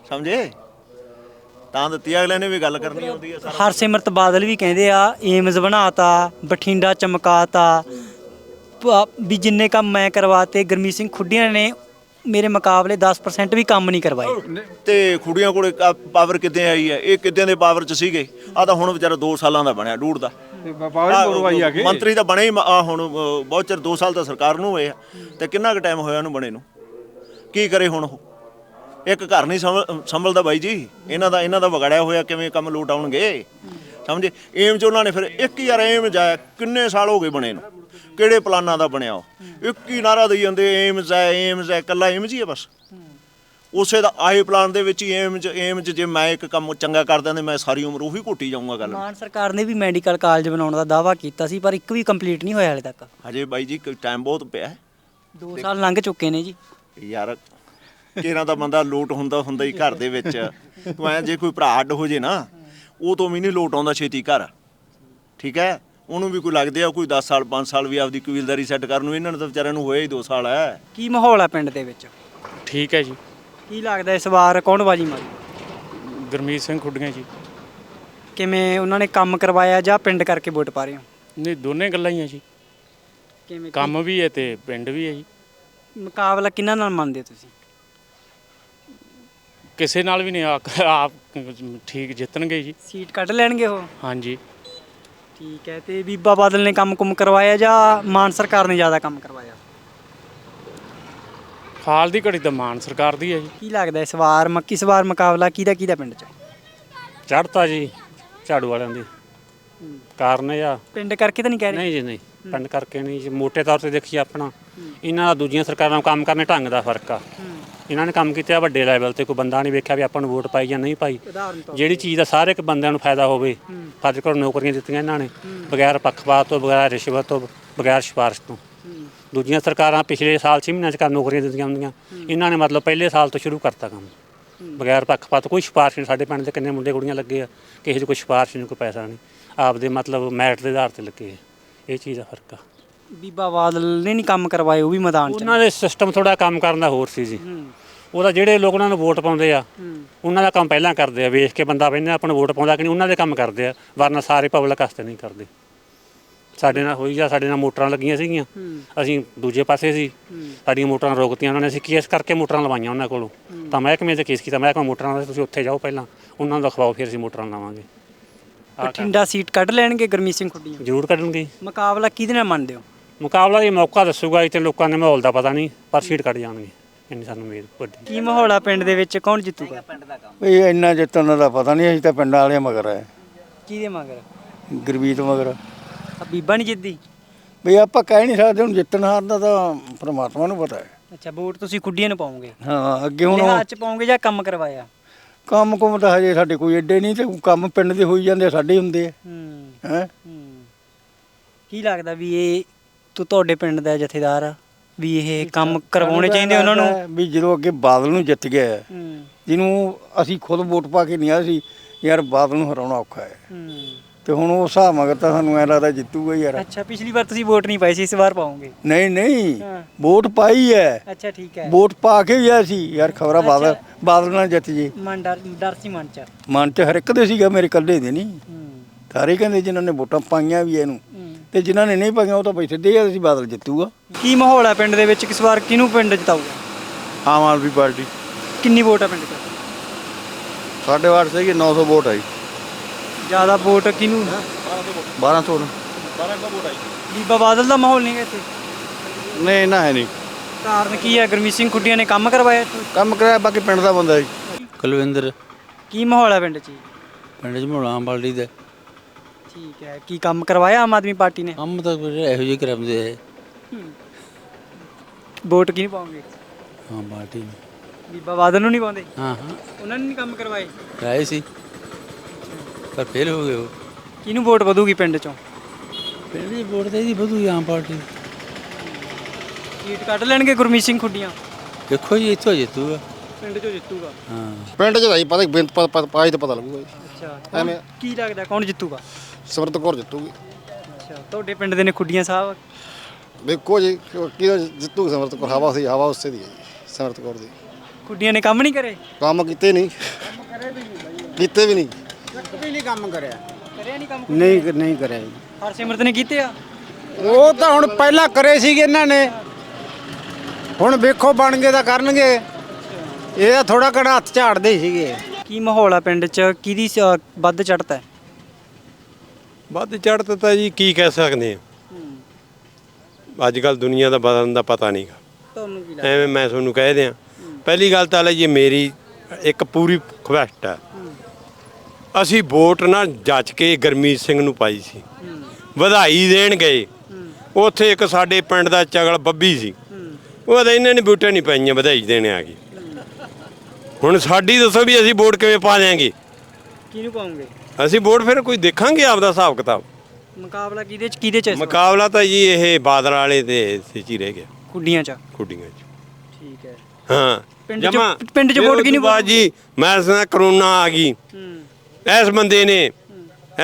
[SPEAKER 1] ਸਮਝੇ? ਤਾਂ ਦਿੱਤੀ ਅਗਲੇ ਨੇ ਵੀ ਗੱਲ ਕਰਨੀ ਹੁੰਦੀ ਹੈ
[SPEAKER 4] ਹਰਸਿਮਰਤ ਬਾਦਲ ਵੀ ਕਹਿੰਦੇ ਆ ਏਮਜ਼ ਬਣਾਤਾ ਬਠਿੰਡਾ ਚਮਕਾਤਾ। ਵੀ ਜਿੰਨੇ ਕੰਮ ਮੈਂ ਕਰਵਾਤੇ ਗਰਮੀਤ ਸਿੰਘ ਖੁੱਡੀਆਂ ਨੇ ਮੇਰੇ ਮੁਕਾਬਲੇ 10% ਵੀ ਕੰਮ ਨਹੀਂ ਕਰਵਾਏ।
[SPEAKER 1] ਤੇ ਖੁੜੀਆਂ ਕੋਲੇ ਪਾਵਰ ਕਿੱਦਾਂ ਆਈ ਹੈ? ਇਹ ਕਿੱਦਾਂ ਦੇ ਪਾਵਰ ਚ ਸੀਗੇ? ਆ ਤਾਂ ਹੁਣ ਵਿਚਾਰਾ 2 ਸਾਲਾਂ ਦਾ ਬਣਿਆ ਡੂੜ ਦਾ। ਮੰਤਰੀ ਤਾਂ ਬਣੇ ਹੀ ਮ- ਆਹ ਹੁਣ ਅ, ਬਹੁਤ ਚਿਰ 2 ਸਾਲ ਤਾਂ ਸਰਕਾਰ ਨੂੰ ਹੋਏ ਆ। ਤੇ ਕਿੰਨਾ ਕੁ ਟਾਈਮ ਹੋਇਆ ਉਹਨੂੰ ਬਣੇ ਨੂੰ? ਕੀ ਕਰੇ ਹੁਣ ਉਹ? ਇੱਕ ਘਰ ਨਹੀਂ ਸੰਭਲ- ਸੰਭਲਦਾ ਬਾਈ ਜੀ। ਇਹਨਾਂ ਦਾ ਇਹਨਾਂ ਦਾ ਵਿਗੜਿਆ ਹੋਇਆ ਕਿਵੇਂ ਕੰਮ ਲੋਟ ਆਉਣਗੇ? ਸਮਝੇ? ਏਮ ਚ ਉਹਨਾਂ ਨੇ ਫਿਰ ਇੱਕ ਯਾਰ ਏਮ ਜਾਇਆ ਕਿੰਨੇ ਸਾਲ ਹੋ ਗਏ ਬਣੇ ਨੂੰ? ਕਿਹੜੇ ਪਲਾਨਾਂ ਦਾ ਬਣਿਆ ਉਹ? ਇੱਕ ਹੀ ਨਾਰਾ ਦੇਈ ਜਾਂਦੇ ਏਮਸ ਹੈ ਏਮਸ ਹੈ ਕੱਲਾ ਏਮਸ ਹੀ ਹੈ ਬਸ। ਉਸੇ ਦਾ ਆਏ ਪਲਾਨ ਦੇ ਵਿੱਚ ਹੀ ਏਮ ਚ ਏਮ ਚ ਜੇ ਮੈਂ ਇੱਕ ਕੰਮ ਚੰਗਾ ਕਰਦਾ ਤੇ ਮੈਂ ਸਾਰੀ ਉਮਰ ਉਹੀ ਘੁੱਟੀ ਜਾਊਂਗਾ ਗੱਲ।
[SPEAKER 4] ਮਾਨ ਸਰਕਾਰ ਨੇ ਵੀ ਮੈਡੀਕਲ ਕਾਲਜ ਬਣਾਉਣ ਦਾ ਦਾਅਵਾ ਕੀਤਾ ਸੀ ਪਰ ਇੱਕ ਵੀ ਕੰਪਲੀਟ ਨਹੀਂ ਹੋਇਆ ਹਲੇ ਤੱਕ।
[SPEAKER 1] ਹਜੇ ਬਾਈ ਜੀ ਟਾਈਮ ਬਹੁਤ ਪਿਆ ਹੈ।
[SPEAKER 4] 2 ਸਾਲ ਲੰਘ ਚੁੱਕੇ ਨੇ ਜੀ।
[SPEAKER 1] ਯਾਰ ਕਿਹਨਾਂ ਦਾ ਬੰਦਾ ਲੋਟ ਹੁੰਦਾ ਹੁੰਦਾ ਹੀ ਘਰ ਦੇ ਵਿੱਚ। ਤੂੰ ਐ ਜੇ ਕੋਈ ਭਰਾ ਅੱਡ ਹੋ ਜੇ ਨਾ ਉਹ ਤੋਂ ਵੀ ਨਹੀਂ ਲੋਟ ਆਉਂਦਾ ਛੇਤੀ ਘਰ। ਠੀਕ ਹੈ? ਉਹਨੂੰ ਵੀ ਕੋਈ ਲੱਗਦੇ ਆ ਕੋਈ 10 ਸਾਲ 5 ਸਾਲ ਵੀ ਆਪਦੀ ਕਬੀਲਦਾਰੀ ਸੈੱਟ ਕਰਨ ਨੂੰ ਇਹਨਾਂ ਨੂੰ ਤਾਂ ਵਿਚਾਰਿਆਂ ਨੂੰ ਹੋਏ ਹੀ 2 ਸਾਲ ਹੈ
[SPEAKER 4] ਕੀ ਮਾਹੌਲ ਹੈ ਪਿੰਡ ਦੇ ਵਿੱਚ?
[SPEAKER 6] ਠੀਕ ਹੈ ਜੀ।
[SPEAKER 4] ਕੀ ਲੱਗਦਾ ਇਸ ਵਾਰ ਕੌਣ ਬਾਜੀ ਮਾਰੀ?
[SPEAKER 6] ਗੁਰਮੀਤ ਸਿੰਘ ਖੁੱਡੀਆਂ ਜੀ।
[SPEAKER 4] ਕਿਵੇਂ ਉਹਨਾਂ ਨੇ ਕੰਮ ਕਰਵਾਇਆ ਜਾਂ ਪਿੰਡ ਕਰਕੇ ਵੋਟ ਪਾ ਰਹੇ ਹੋ?
[SPEAKER 6] ਨਹੀਂ ਦੋਨੇ ਗੱਲਾਂ ਹੀ ਆ ਜੀ।
[SPEAKER 4] ਕਿਵੇਂ
[SPEAKER 6] ਕੰਮ ਵੀ ਹੈ ਤੇ ਪਿੰਡ ਵੀ ਹੈ ਜੀ।
[SPEAKER 4] ਮੁਕਾਬਲਾ ਕਿਹਨਾਂ ਨਾਲ ਮੰਨਦੇ ਹੋ ਤੁਸੀਂ?
[SPEAKER 6] ਕਿਸੇ ਨਾਲ ਵੀ ਨਹੀਂ ਆ- ਆਪ ਠੀਕ ਜਿੱਤਣਗੇ ਜੀ।
[SPEAKER 4] ਸੀਟ ਕੱਢ ਲੈਣਗੇ ਉਹ?
[SPEAKER 6] ਹਾਂਜੀ।
[SPEAKER 4] ਠੀਕ ਹੈ ਤੇ ਬੀਬਾ ਬਾਦਲ ਨੇ ਕੰਮ ਕੁਮ ਕਰਵਾਇਆ ਜਾਂ ਮਾਨ ਸਰਕਾਰ ਨੇ ਜ਼ਿਆਦਾ ਕੰਮ ਕਰਵਾਇਆ?
[SPEAKER 6] ਹਾਲ ਦੀ ਘੜੀ ਤਾਂ ਮਾਨ ਸਰਕਾਰ ਦੀ ਹੈ ਜੀ।
[SPEAKER 4] ਕੀ ਲੱਗਦਾ ਇਸ ਵਾਰ ਮੱਕੀ ਇਸ ਵਾਰ ਮੁਕਾਬਲਾ ਕਿਹਦਾ ਕਿਹਦਾ ਪਿੰਡ 'ਚ?
[SPEAKER 6] ਚੜਤਾ ਜੀ ਝਾੜੂ ਵਾਲਿਆਂ ਦੀ। ਕਾਰਨ ਇਹ ਆ।
[SPEAKER 4] ਪਿੰਡ ਕਰਕੇ ਤਾਂ ਨਹੀਂ ਕਹਿ ਰਹੇ?
[SPEAKER 6] ਨਹੀਂ ਜੀ ਨਹੀਂ। ਪਿੰਡ ਕਰਕੇ ਨਹੀਂ ਜੀ। ਮੋٹے ਤੌਰ ਤੇ ਦੇਖੀਏ ਆਪਣਾ। ਇਹਨਾਂ ਦਾ ਦੂਜੀਆਂ ਸਰਕਾਰਾਂ ਨਾਲ ਕੰਮ ਕਰਨੇ ਢੰਗ ਦਾ ਫ਼ਰਕ ਆ। ਇਹਨਾਂ ਨੇ ਕੰਮ ਕੀਤਾ ਵੱਡੇ ਲੈਵਲ ਤੇ ਕੋਈ ਬੰਦਾ ਨਹੀਂ ਵੇਖਿਆ ਵੀ ਆਪਾਂ ਨੂੰ ਵੋਟ ਪਾਈ ਜਾਂ ਨਹੀਂ ਪਾਈ। ਜਿਹੜੀ ਚੀਜ਼ ਦਾ ਸਾਰੇ ਇੱਕ ਬੰਦਿਆਂ ਨੂੰ ਫਾਇਦਾ ਹੋਵੇ ਫਰਜ਼ ਕਰੋ ਨੌਕਰੀਆਂ ਦਿੱਤੀਆਂ ਇਹਨਾਂ ਨੇ ਬਗੈਰ ਪੱਖਪਾਤ ਤੋਂ ਬਗੈਰ ਰਿਸ਼ਵਤ ਤੋਂ ਬਗੈਰ ਸਿਫਾਰਿਸ਼ ਤੋਂ। ਦੂਜੀਆਂ ਸਰਕਾਰਾਂ ਪਿਛਲੇ ਸਾਲ 6 ਮਹੀਨਿਆਂ 'ਚ ਕਰ ਨੌਕਰੀਆਂ ਦਿੱਤੀਆਂ ਹੁੰਦੀਆਂ ਇਹਨਾਂ ਨੇ ਮਤਲਬ ਪਹਿਲੇ ਸਾਲ ਤੋਂ ਸ਼ੁਰੂ ਕਰਤਾ ਕੰਮ। ਬਗੈਰ ਪੱਖਪਾਤ ਕੋਈ ਸਿਫਾਰਿਸ਼ ਨਹੀਂ ਸਾਡੇ ਪਿੰਡ ਦੇ ਕਿੰਨੇ ਮੁੰਡੇ ਕੁੜੀਆਂ ਲੱਗੇ ਆ ਕਿਸੇ 'ਚ ਕੋਈ ਸਿਫਾਰਿਸ਼ ਨਹੀਂ ਕੋਈ ਪੈਸਾ ਨਹੀਂ। ਆਪਦੇ ਮਤਲਬ ਮੈਰਿਟ ਦੇ ਆਧਾਰ ਤੇ ਲੱਗੇ ਇਹ ਚੀਜ਼ ਦਾ ਫ਼ਰਕ ਆ।
[SPEAKER 4] ਬੀਬਾ ਬਾਦਲ ਨੇ ਨਹੀਂ ਕੰਮ ਕਰਵਾਏ ਉਹ ਵੀ ਮੈਦਾਨ 'ਚ
[SPEAKER 6] ਉਹਨਾਂ ਦੇ ਸਿਸਟਮ ਥੋੜਾ ਕੰਮ ਕਰਨ ਦਾ ਹੋਰ ਸੀ ਜੀ। ਉਹਦਾ ਜਿਹੜੇ ਲੋਕ ਉਹਨਾਂ ਨੂੰ ਵੋਟ ਪਾਉਂਦੇ ਆ ਉਹਨਾਂ ਦਾ ਕੰਮ ਪਹਿਲਾਂ ਕਰਦੇ ਆ ਵੇਖ ਕੇ ਬੰਦਾ ਕਹਿੰਦਾ ਆਪਾਂ ਨੂੰ ਵੋਟ ਪਾਉਂਦਾ ਕਿ ਨਹੀਂ ਉਹਨਾਂ ਦੇ ਕੰਮ ਕਰਦੇ ਆ ਵਰਨਾ ਸਾਰੇ ਪਬਲਿਕ ਵਾਸਤੇ ਨਹੀਂ ਕਰਦੇ। ਸਾਡੇ ਨਾਲ ਹੋਈ ਜਾਂ ਸਾਡੇ ਨਾਲ ਮੋਟਰਾਂ ਲੱਗੀਆਂ ਸੀਗੀਆਂ। ਅਸੀਂ ਦੂਜੇ ਪਾਸੇ ਸੀ। ਸਾਡੀਆਂ ਮੋਟਰਾਂ ਰੋਕਤੀਆਂ ਉਹਨਾਂ ਨੇ ਅਸੀਂ ਕੇਸ ਕਰਕੇ ਮੋਟਰਾਂ ਲਵਾਈਆਂ ਉਹਨਾਂ ਕੋਲੋਂ। ਤਾਂ ਮਹਿਕਮੇ 'ਚ ਕੇਸ ਕੀਤਾ ਮਹਿਕਮਾ ਮੋਟਰਾਂ ਦਾ ਤੁਸੀਂ ਉੱਥੇ ਜਾਓ ਪਹਿਲਾਂ ਉਹਨਾਂ ਨੂੰ ਦਿਖਾਓ ਫਿਰ ਅਸੀਂ ਮੋਟਰਾਂ ਲਾਵਾਂਗੇ।
[SPEAKER 4] ਬਠਿੰਡਾ ਸੀਟ ਕੱਢ ਲੈਣਗੇ ਗੁਰਮੀਤ ਸਿੰਘ ਖੁੱਡੀਆਂ?
[SPEAKER 6] ਜ਼ਰੂਰ ਕੱਢਣਗੇ
[SPEAKER 4] ਮੁਕਾਬਲਾ ਕਿਹਦੇ ਨਾਲ ਮੰਨਦੇ ਹੋ?
[SPEAKER 6] ਮੁਕਾਬਲਾ ਇਹ ਮੌਕਾ ਦੱਸੂਗਾ ਇੱਥੇ ਲੋਕਾਂ ਦੇ ਮਾਹੌਲ ਦਾ ਪਤਾ ਨਹੀਂ ਪਰ ਸੀਟ ਕੱਢ ਜਾਣਗੇ ਇੰਨੀ ਸਾਨੂੰ ਉਮੀਦ ਵੱਡੀ
[SPEAKER 4] ਕੀ ਮਾਹੌਲ ਆ ਪਿੰਡ ਦੇ ਵਿੱਚ? ਕੌਣ ਜਿੱਤੂਗਾ?
[SPEAKER 10] ਵੀ ਇੰਨਾ ਜਿੱਤਣ ਦਾ ਪਤਾ ਨਹੀਂ ਅਸੀਂ ਤਾਂ ਪਿੰਡਾਂ ਵਾਲੇ ਮਗਰ ਹੈ
[SPEAKER 4] ਕਿਹਦੇ ਮਗਰ?
[SPEAKER 10] ਗੁਰਬੀਤ ਮਗਰ।
[SPEAKER 4] ਆ ਬੀਬਾ ਨਹੀਂ ਜਿੱਤਦੀ?
[SPEAKER 10] ਵੀ ਆਪਾਂ ਕਹਿ ਨਹੀਂ ਸਕਦੇ ਹੁਣ ਜਿੱਤਣ ਹਾਰ ਦਾ ਤਾਂ ਪ੍ਰਮਾਤਮਾ ਨੂੰ ਪਤਾ ਹੈ।
[SPEAKER 4] ਅੱਛਾ ਵੋਟ ਤੁਸੀਂ ਖੁੱਡੀਆਂ ਨੂੰ ਪਾਓਗੇ
[SPEAKER 10] ਹਾਂ ਅੱਗੇ ਹੁਣ
[SPEAKER 4] ਲਿਹਾਜ਼ ਚ ਪਾਓਗੇ ਜਾਂ ਕੰਮ ਕਰਵਾਇਆ?
[SPEAKER 10] ਕੰਮ ਕੁਮ ਤਾਂ ਹਜੇ ਸਾਡੇ ਕੋਈ ਏਡੇ ਨਹੀਂ ਤੇ ਕੰਮ ਪਿੰਡ ਦੇ ਹੋਈ ਜਾਂਦੇ ਆ, ਸਾਡੇ ਹੁੰਦੇ ਆ। ਹੈ?
[SPEAKER 4] ਹੂੰ। ਕੀ ਲੱਗਦਾ ਵੀ ਇਹ ਤੂੰ ਤੁਹਾਡੇ ਪਿੰਡ ਦਾ ਜਥੇਦਾਰ ਆ ਵੀ ਇਹ ਕੰਮ ਕਰਵਾਉਣੇ ਚਾਹੀਦੇ ਉਹਨਾਂ ਨੂੰ?
[SPEAKER 10] ਵੀ ਜਦੋਂ ਅੱਗੇ ਬਾਦਲ ਨੂੰ ਜਿੱਤ ਗਿਆ ਹੈ,
[SPEAKER 4] ਹੂੰ।
[SPEAKER 10] ਜਿਹਨੂੰ ਅਸੀਂ ਖੁਦ ਵੋਟ ਪਾ ਕੇ ਨਹੀਂ ਆਏ ਸੀ ਯਾਰ ਬਾਦਲ ਨੂੰ ਹਰਾਉਣਾ ਔਖਾ ਹੈ।
[SPEAKER 4] ਹੂੰ।
[SPEAKER 10] ਤੇ ਹੁਣ ਉਹ ਹਿਸਾਬ ਮਗਰ ਤਾਂ ਸਾਨੂੰ ਐ ਲੱਗਦਾ ਜਿੱਤੂਗਾ ਹੀ ਯਾਰ।
[SPEAKER 4] ਅੱਛਾ ਪਿਛਲੀ ਵਾਰ ਤੁਸੀਂ ਵੋਟ ਨਹੀਂ ਪਾਈ ਸੀ ਇਸ ਵਾਰ ਪਾਓਗੇ?
[SPEAKER 10] ਨਹੀਂ ਨਹੀਂ।
[SPEAKER 4] ਹਾਂ।
[SPEAKER 10] ਵੋਟ ਪਾਈ ਹੈ।
[SPEAKER 4] ਅੱਛਾ ਠੀਕ ਹੈ।
[SPEAKER 10] ਵੋਟ ਪਾ ਕੇ ਗਿਆ ਸੀ। ਯਾਰ ਖਬਰਾ ਬਾਦਲ ਬਾਦਲ ਨਾਲ ਜਿੱਤ ਜੇ।
[SPEAKER 4] ਮਨ ਡਰ ਡਰ ਸੀ ਮਨ ਚ।
[SPEAKER 10] ਮਨ ਚ ਹਰ ਇੱਕ ਦੇ ਸੀਗਾ ਮੇਰੇ ਕੱਲੇ ਦੇ ਨਹੀਂ।
[SPEAKER 4] ਹੂੰ।
[SPEAKER 10] ਸਾਰੇ ਕਹਿੰਦੇ ਜਿਨ੍ਹਾਂ ਨੇ ਵੋਟਾਂ ਪਾਈਆਂ ਵੀ ਇਹਨੂੰ।
[SPEAKER 4] ਹੂੰ।
[SPEAKER 10] ਤੇ ਜਿਨ੍ਹਾਂ ਨੇ ਨਹੀਂ ਪਾਈਆਂ ਉਹ ਤਾਂ ਪੈਸੇ ਦੇ ਸੀ ਬਾਦਲ ਜਿੱਤੂਗਾ।
[SPEAKER 4] ਕੀ ਮਾਹੌਲ ਹੈ ਪਿੰਡ ਦੇ ਵਿੱਚ? ਕਿਸ ਵਾਰ ਕਿਹਨੂੰ ਪਿੰਡ ਜਿਤਾਊਗਾ
[SPEAKER 10] ਆਮ ਆਦਮੀ ਪਾਰਟੀ।
[SPEAKER 4] ਕਿੰਨੀ ਵੋਟ ਹੈ ਪਿੰਡ 'ਚ?
[SPEAKER 10] ਸਾਡੇ ਵਾਰ ਸੀਗੀ 900 ਵੋਟ ਆਈ।
[SPEAKER 4] ਜ਼ਿਆਦਾ ਵੋਟ ਕਿਹਨੂੰ
[SPEAKER 10] 1200 ਨੂੰ।
[SPEAKER 4] ਬੀਬਾ ਬਾਦਲ ਦਾ ਮਾਹੌਲ ਨਹੀਂ ਹੈ ਇੱਥੇ?
[SPEAKER 10] ਨਹੀਂ ਨਾ ਹੈ ਨਹੀਂ।
[SPEAKER 4] ਕਾਰਨ ਕੀ ਹੈ? ਗੁਰਮੀਤ ਸਿੰਘ ਖੁੱਡੀਆਂ ਨੇ ਕੰਮ ਕਰਵਾਇਆ ਇੱਥੇ?
[SPEAKER 10] ਕੰਮ ਕਰਾਇਆ ਬਾਕੀ ਪਿੰਡ ਦਾ ਬੰਦਾ ਜੀ
[SPEAKER 11] ਕੁਲਵਿੰਦਰ।
[SPEAKER 4] ਕੀ ਮਾਹੌਲ ਹੈ ਪਿੰਡ 'ਚ?
[SPEAKER 11] ਪਿੰਡ 'ਚ ਬਾਲਦੀ ਦਾ।
[SPEAKER 4] ਠੀਕ ਹੈ। ਕੀ ਕੰਮ ਕਰਵਾਇਆ ਆਮ ਆਦਮੀ ਪਾਰਟੀ ਨੇ?
[SPEAKER 11] ਕੰਮ ਤਾਂ ਵੀਰੇ ਇਹੋ ਜਿਹੇ ਕਰਾਉਂਦੇ ਹੈ।
[SPEAKER 4] ਵੋਟ ਕਿਹਨੂੰ ਪਾਉਂਗੇ
[SPEAKER 11] ਹਾਂ ਪਾਰਟੀ ਨੂੰ।
[SPEAKER 4] ਬੀਬਾ ਬਾਦਲ ਨੂੰ ਨਹੀਂ ਪਾਉਂਦੇ?
[SPEAKER 11] ਹਾਂ ਹਾਂ।
[SPEAKER 4] ਉਹਨਾਂ ਨੇ ਨਹੀਂ ਕੰਮ ਕਰਵਾਏ?
[SPEAKER 11] ਕਰਾਏ ਸੀ। ਪਰ ਫੇਲ ਹੋ ਗਏ ਉਹ।
[SPEAKER 4] ਕਿਹਨੂੰ ਵੋਟ ਵਧੂਗੀ ਪਿੰਡ 'ਚੋਂ?
[SPEAKER 11] ਪਿੰਡ ਦੀ ਵੋਟ ਤੇ ਇਹਦੀ ਵਧੂ ਆਮ ਪਾਰਟੀ।
[SPEAKER 4] ਸੀਟ ਕੱਢ ਲੈਣਗੇ ਗੁਰਮੀਤ ਸਿੰਘ ਖੁੱਡੀਆਂ।
[SPEAKER 11] ਦੇਖੋ ਜੀ ਇੱਥੋਂ ਜਿੱਤੂਗਾ।
[SPEAKER 4] ਪਿੰਡ 'ਚੋਂ ਜਿੱਤੂਗਾ।
[SPEAKER 11] ਹਾਂ।
[SPEAKER 10] ਪਿੰਡ ਚ ਭਾਈ ਪਤਾ ਬਿੰਦ ਪਾਈ ਤਾਂ ਪਤਾ ਲੱਗੂਗਾ ਜੀ।
[SPEAKER 4] ਅੱਛਾ ਐਵੇਂ ਕੀ ਲੱਗਦਾ ਕੌਣ ਜਿੱਤੂਗਾ?
[SPEAKER 10] ਸਮਰਤ ਕੌਰ ਜਿੱਤੂਗੀ।
[SPEAKER 4] ਅੱਛਾ ਤੁਹਾਡੇ ਪਿੰਡ ਦੇ ਨੇ ਖੁੱਡੀਆਂ ਸਾਹਿਬ?
[SPEAKER 10] ਦੇਖੋ ਜੀ ਕਿਹਦਾ ਜਿੱਤੂ ਸਮਰਤ ਕੌਰ? ਹਵਾ ਸੀ ਹਵਾ ਉਸੇ ਦੀ ਹੈ ਜੀ ਸਮਰਤ ਕੌਰ ਦੀ।
[SPEAKER 4] ਖੁੱਡੀਆਂ ਨੇ ਕੰਮ ਨਹੀਂ ਕਰੇ?
[SPEAKER 10] ਕੰਮ ਕੀਤੇ ਨਹੀਂ। ਕੀਤੇ ਵੀ ਨਹੀਂ।
[SPEAKER 4] ਕਰਿਆ ਨਹੀਂ ਕੰਮ
[SPEAKER 12] ਨਹੀਂ ਨਹੀਂ ਕਰਿਆ ਜੀ।
[SPEAKER 4] ਹਰਸਿਮਰਤ ਨੇ ਕੀਤੇ ਆ?
[SPEAKER 12] ਉਹ ਤਾਂ ਹੁਣ ਪਹਿਲਾਂ ਕਰੇ ਸੀਗੇ ਇਹਨਾਂ ਨੇ। ਹੁਣ ਵੇਖੋ ਬਣ ਗਏ ਤਾਂ ਕਰਨਗੇ। ਇਹ ਤਾਂ ਥੋੜਾ ਘੜਾ ਹੱਥ ਝਾੜਦੇ ਸੀਗੇ।
[SPEAKER 4] ਕੀ ਮਾਹੌਲ ਆ ਪਿੰਡ 'ਚ? ਕਿਹਦੀ ਸ- ਵੱਧ ਚੜ੍ਹਤਾ ਹੈ?
[SPEAKER 13] ਵੱਧ ਚੜ੍ਹਤ ਤਾਂ ਜੀ ਕੀ ਕਹਿ ਸਕਦੇ ਆ। ਅੱਜ ਕੱਲ ਦੁਨੀਆ ਦਾ ਬਦਲਣ ਦਾ ਪਤਾ ਨਹੀਂਗਾ
[SPEAKER 4] ਤੁਹਾਨੂੰ ਕੀ
[SPEAKER 13] ਐਵੇਂ ਮੈਂ ਤੁਹਾਨੂੰ ਕਹਿ ਦਿਆਂ ਪਹਿਲੀ ਗੱਲ ਤਾਂ ਲੈ ਜੀ ਮੇਰੀ ਇੱਕ ਪੂਰੀ ਖੁਆਇਸ਼ ਹੈ। ਅਸੀਂ ਵੋਟ ਨਾ ਜੱਜ ਕੇ ਗਰਮੀਤ ਸਿੰਘ ਨੂੰ ਪਾਈ ਸੀ। ਵਧਾਈ ਦੇਣ ਗਏ। ਉੱਥੇ ਇੱਕ ਸਾਡੇ ਪਿੰਡ ਦਾ ਚਗਲ ਬੱਬੀ ਸੀ। ਉਹ ਤਾਂ ਇਹਨਾਂ ਨੇ ਬੂਟੇ ਨਹੀਂ ਪਾਈਆਂ ਵਧਾਈ ਦੇਣ ਆ ਗਈ ਹੁਣ ਸਾਡੀ ਦੱਸੋ ਵੀ ਅਸੀਂ ਵੋਟ ਕਿਵੇਂ ਪਾ ਦਿਆਂਗੇ।
[SPEAKER 4] ਕਿਹਨੂੰ ਪਾਉਂਗੇ?
[SPEAKER 13] ਅਸੀਂ ਵੋਟ ਫਿਰ ਕੋਈ ਦੇਖਾਂਗੇ ਆਪਦਾ ਹਿਸਾਬ ਕਿਤਾਬ।
[SPEAKER 4] ਮੁਕਾਬਲਾ ਕਿਹਦੇ ਚ ਕਿਹਦੇ ਚ ਇਸ ਵਾਰ?
[SPEAKER 13] ਮੁਕਾਬਲਾ ਤਾਂ ਜੀ ਇਹ ਬਾਦਲ ਵਾਲੇ ਤੇ ਇਸੇ 'ਚ ਹੀ ਰਹਿ ਗਿਆ।
[SPEAKER 4] ਖੁੱਡੀਆਂ ਚ।
[SPEAKER 13] ਕੁੜੀਆਂ 'ਚ।
[SPEAKER 4] ਠੀਕ ਹੈ।
[SPEAKER 13] ਹਾਂ।
[SPEAKER 4] ਪਿੰਡ 'ਚ-
[SPEAKER 13] ਜਮਾਂ।
[SPEAKER 4] ਪਿੰਡ 'ਚ
[SPEAKER 13] ਫਿਰ
[SPEAKER 4] ਵੋਟ
[SPEAKER 13] ਉਹ
[SPEAKER 4] ਕਿਹਨੂੰ
[SPEAKER 13] ਤੋਂ ਬਾਅਦ ਜੀ ਮੈਂ ਸੁਣਿਆ ਕਰੋਨਾ ਆ ਗਈ।
[SPEAKER 4] ਹੂੰ।
[SPEAKER 13] ਇਸ ਬੰਦੇ ਨੇ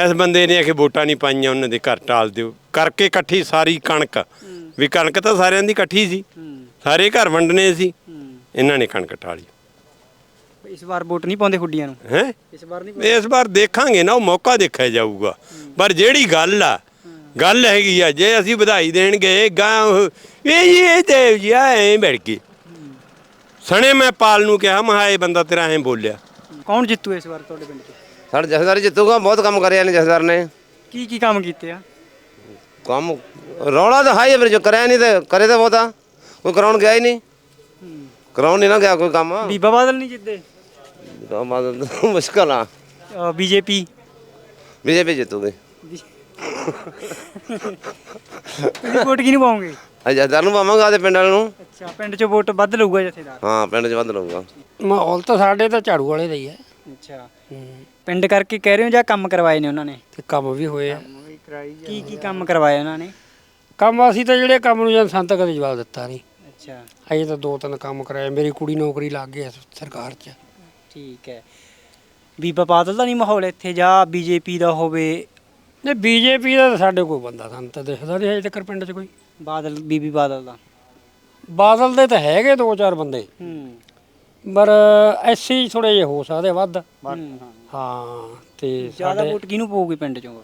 [SPEAKER 13] ਇਸ ਬੰਦੇ ਨੇ ਆਖੇ ਵੋਟਾਂ ਨਹੀਂ ਪਾਈਆਂ ਉਹਨਾਂ ਦੇ ਘਰ ਟਾਲ ਦਿਓ। ਕਰਕੇ ਇਕੱਠੀ ਸਾਰੀ ਕਣਕ। ਵੀ ਕਣਕ ਤਾਂ ਸਾਰਿਆਂ ਦੀ ਇਕੱਠੀ ਸੀ।
[SPEAKER 4] ਹੂੰ।
[SPEAKER 13] ਸਾਰੇ ਘਰ ਵੰਡਣੇ ਸੀ। ਇਹਨਾਂ ਨੇ ਕਣਕ ਟਾਲੀ।
[SPEAKER 4] ਇਸ ਵਾਰ ਵੋਟ ਨਹੀਂ ਪਾਉਂਦੇ ਖੁੱਡੀਆਂ ਨੂੰ।
[SPEAKER 13] ਹੈ?
[SPEAKER 4] ਇਸ ਵਾਰ ਨਹੀਂ
[SPEAKER 13] ਇਸ ਵਾਰ ਦੇਖਾਂਗੇ ਨਾ ਉਹ ਮੌਕਾ ਦੇਖਿਆ ਜਾਊਗਾ। ਪਰ ਜਿਹੜੀ ਗੱਲ ਆ ਗੱਲ ਹੈਗੀ ਆ ਜੇ ਅਸੀਂ ਵਧਾਈ ਦੇਣ ਗਏ ਗਾਂ ਉਹ, ਇਹ ਜੀ ਇਹ ਦੇਵ ਜੀ ਐ ਬੜ ਗਏ ਸਣੇ ਮੈਂ ਪਾਲ ਨੂੰ ਕਿਹਾ ਮਹਾ ਇਹ ਬੰਦਾ ਤੇਰਾ ਐਂ ਬੋਲਿਆ।
[SPEAKER 4] ਕੌਣ ਜਿੱਤੂ ਇਸ ਵਾਰ ਤੁਹਾਡੇ ਪਿੰਡ 'ਚ?
[SPEAKER 3] ਸਾਡੇ ਜਥੇਦਾਰ ਜਿੱਤੂਗਾ ਬਹੁਤ ਕੰਮ ਕਰਿਆ ਨੇ ਜਥੇਦਾਰ ਨੇ।
[SPEAKER 4] ਕੀ ਕੀ ਕੰਮ ਕੀਤੇ ਆ?
[SPEAKER 3] ਕੰਮ ਰੌਲਾ ਤਾਂ ਹਾਈ ਫਿਰ ਜੋ ਕਰਿਆ ਨਹੀਂ ਤੇ ਕਰੇ ਤਾਂ ਬਹੁਤਾ। ਕੋਈ ਕਰਾਉਣ ਗਿਆ ਹੀ ਨਹੀਂ। ਕਰਾਉਣ ਨਹੀਂ ਨਾ ਗਿਆ ਕੋਈ ਕੰਮ।
[SPEAKER 4] ਬੀਬਾ ਬਾਦਲ ਨਹੀਂ ਜਿੱਤੇ
[SPEAKER 3] ਤਾਂ ਮੁਸ਼ਕਲ ਆ
[SPEAKER 4] ਬੀਜੇਪੀ।
[SPEAKER 3] ਬੀਜੇਪੀ ਜਿੱਤੂਗੀ।
[SPEAKER 4] ਤੁਸੀਂ ਵੋਟ ਕਿਹਨੂੰ ਪਾਉਂਗੇ
[SPEAKER 3] ਅੱਜ ਜਥੇਦਾਰ ਨੂੰ ਪਾਵਾਂਗਾ ਆਦੇ ਪਿੰਡ ਵਾਲੇ ਨੂੰ।
[SPEAKER 4] ਅੱਛਾ ਪਿੰਡ 'ਚ ਵੋਟ ਵੱਧ ਲਊਗਾ ਜਥੇਦਾਰ?
[SPEAKER 3] ਹਾਂ ਪਿੰਡ 'ਚ ਵੱਧ ਲਊਗਾ।
[SPEAKER 5] ਮਾਹੌਲ ਤਾਂ ਸਾਡੇ ਤਾਂ ਝਾੜੂ ਵਾਲੇ ਦਾ ਹੀ ਹੈ।
[SPEAKER 4] ਅੱਛਾ। ਪਿੰਡ ਕਰਕੇ ਕਹਿ ਰਹੇ ਹੋ ਜਾਂ ਕੰਮ ਕਰਵਾਏ ਨੇ ਉਹਨਾਂ ਨੇ?
[SPEAKER 5] ਤੇ ਕੰਮ ਵੀ ਹੋਏ ਆ।
[SPEAKER 4] ਕੀ ਕੀ ਕੰਮ ਕਰਵਾਏ ਉਹਨਾਂ ਨੇ?
[SPEAKER 5] ਕੰਮ ਅਸੀਂ ਤਾਂ ਜਿਹੜੇ ਕੰਮ ਨੂੰ ਜਾਂ ਸੰਤ ਕਦੇ ਜਵਾਬ ਦਿੱਤਾ ਨਹੀਂ।
[SPEAKER 4] ਅੱਛਾ।
[SPEAKER 5] ਅਜੇ ਤਾਂ ਦੋ ਤਿੰਨ ਕੰਮ ਕਰਾਏ। ਮੇਰੀ ਕੁੜੀ ਨੌਕਰੀ ਲੱਗ ਗਈ ਹੈ ਸਰਕਾਰ 'ਚ।
[SPEAKER 4] ਠੀਕ ਹੈ। ਬੀਬਾ ਬਾਦਲ ਦਾ ਨਹੀਂ ਮਾਹੌਲ ਇੱਥੇ ਜਾਂ ਬੀਜੇਪੀ ਦਾ ਹੋਵੇ।
[SPEAKER 5] ਨੇ ਬੀਜੇਪੀ ਦਾ ਤਾਂ ਸਾਡੇ ਕੋਈ ਬੰਦਾ ਸਾਨੂੰ ਤਾਂ ਦਿਖਦਾ ਨਹੀਂ ਅਜੇ ਤੱਕ ਪਿੰਡ 'ਚ ਕੋਈ।
[SPEAKER 4] ਬਾਦਲ ਬੀਬੀ ਬਾਦਲ ਦਾ।
[SPEAKER 5] ਬਾਦਲ ਦੇ ਤਾਂ ਹੈਗੇ ਦੋ ਚਾਰ ਬੰਦੇ।
[SPEAKER 4] ਹੂੰ।
[SPEAKER 5] ਪਰ ਐਸੀ ਥੋੜੇ ਜਿਹੇ ਹੋ ਸਕਦੇ ਵੱਧ।
[SPEAKER 4] ਹੂੰ।
[SPEAKER 5] ਹਾਂ। ਤੇ
[SPEAKER 4] ਜ਼ਿਆਦਾ
[SPEAKER 5] ਸਾਡੇ
[SPEAKER 4] ਵੋਟ ਕਿਹਨੂੰ ਪਊਗੀ ਪਿੰਡ 'ਚੋਂ?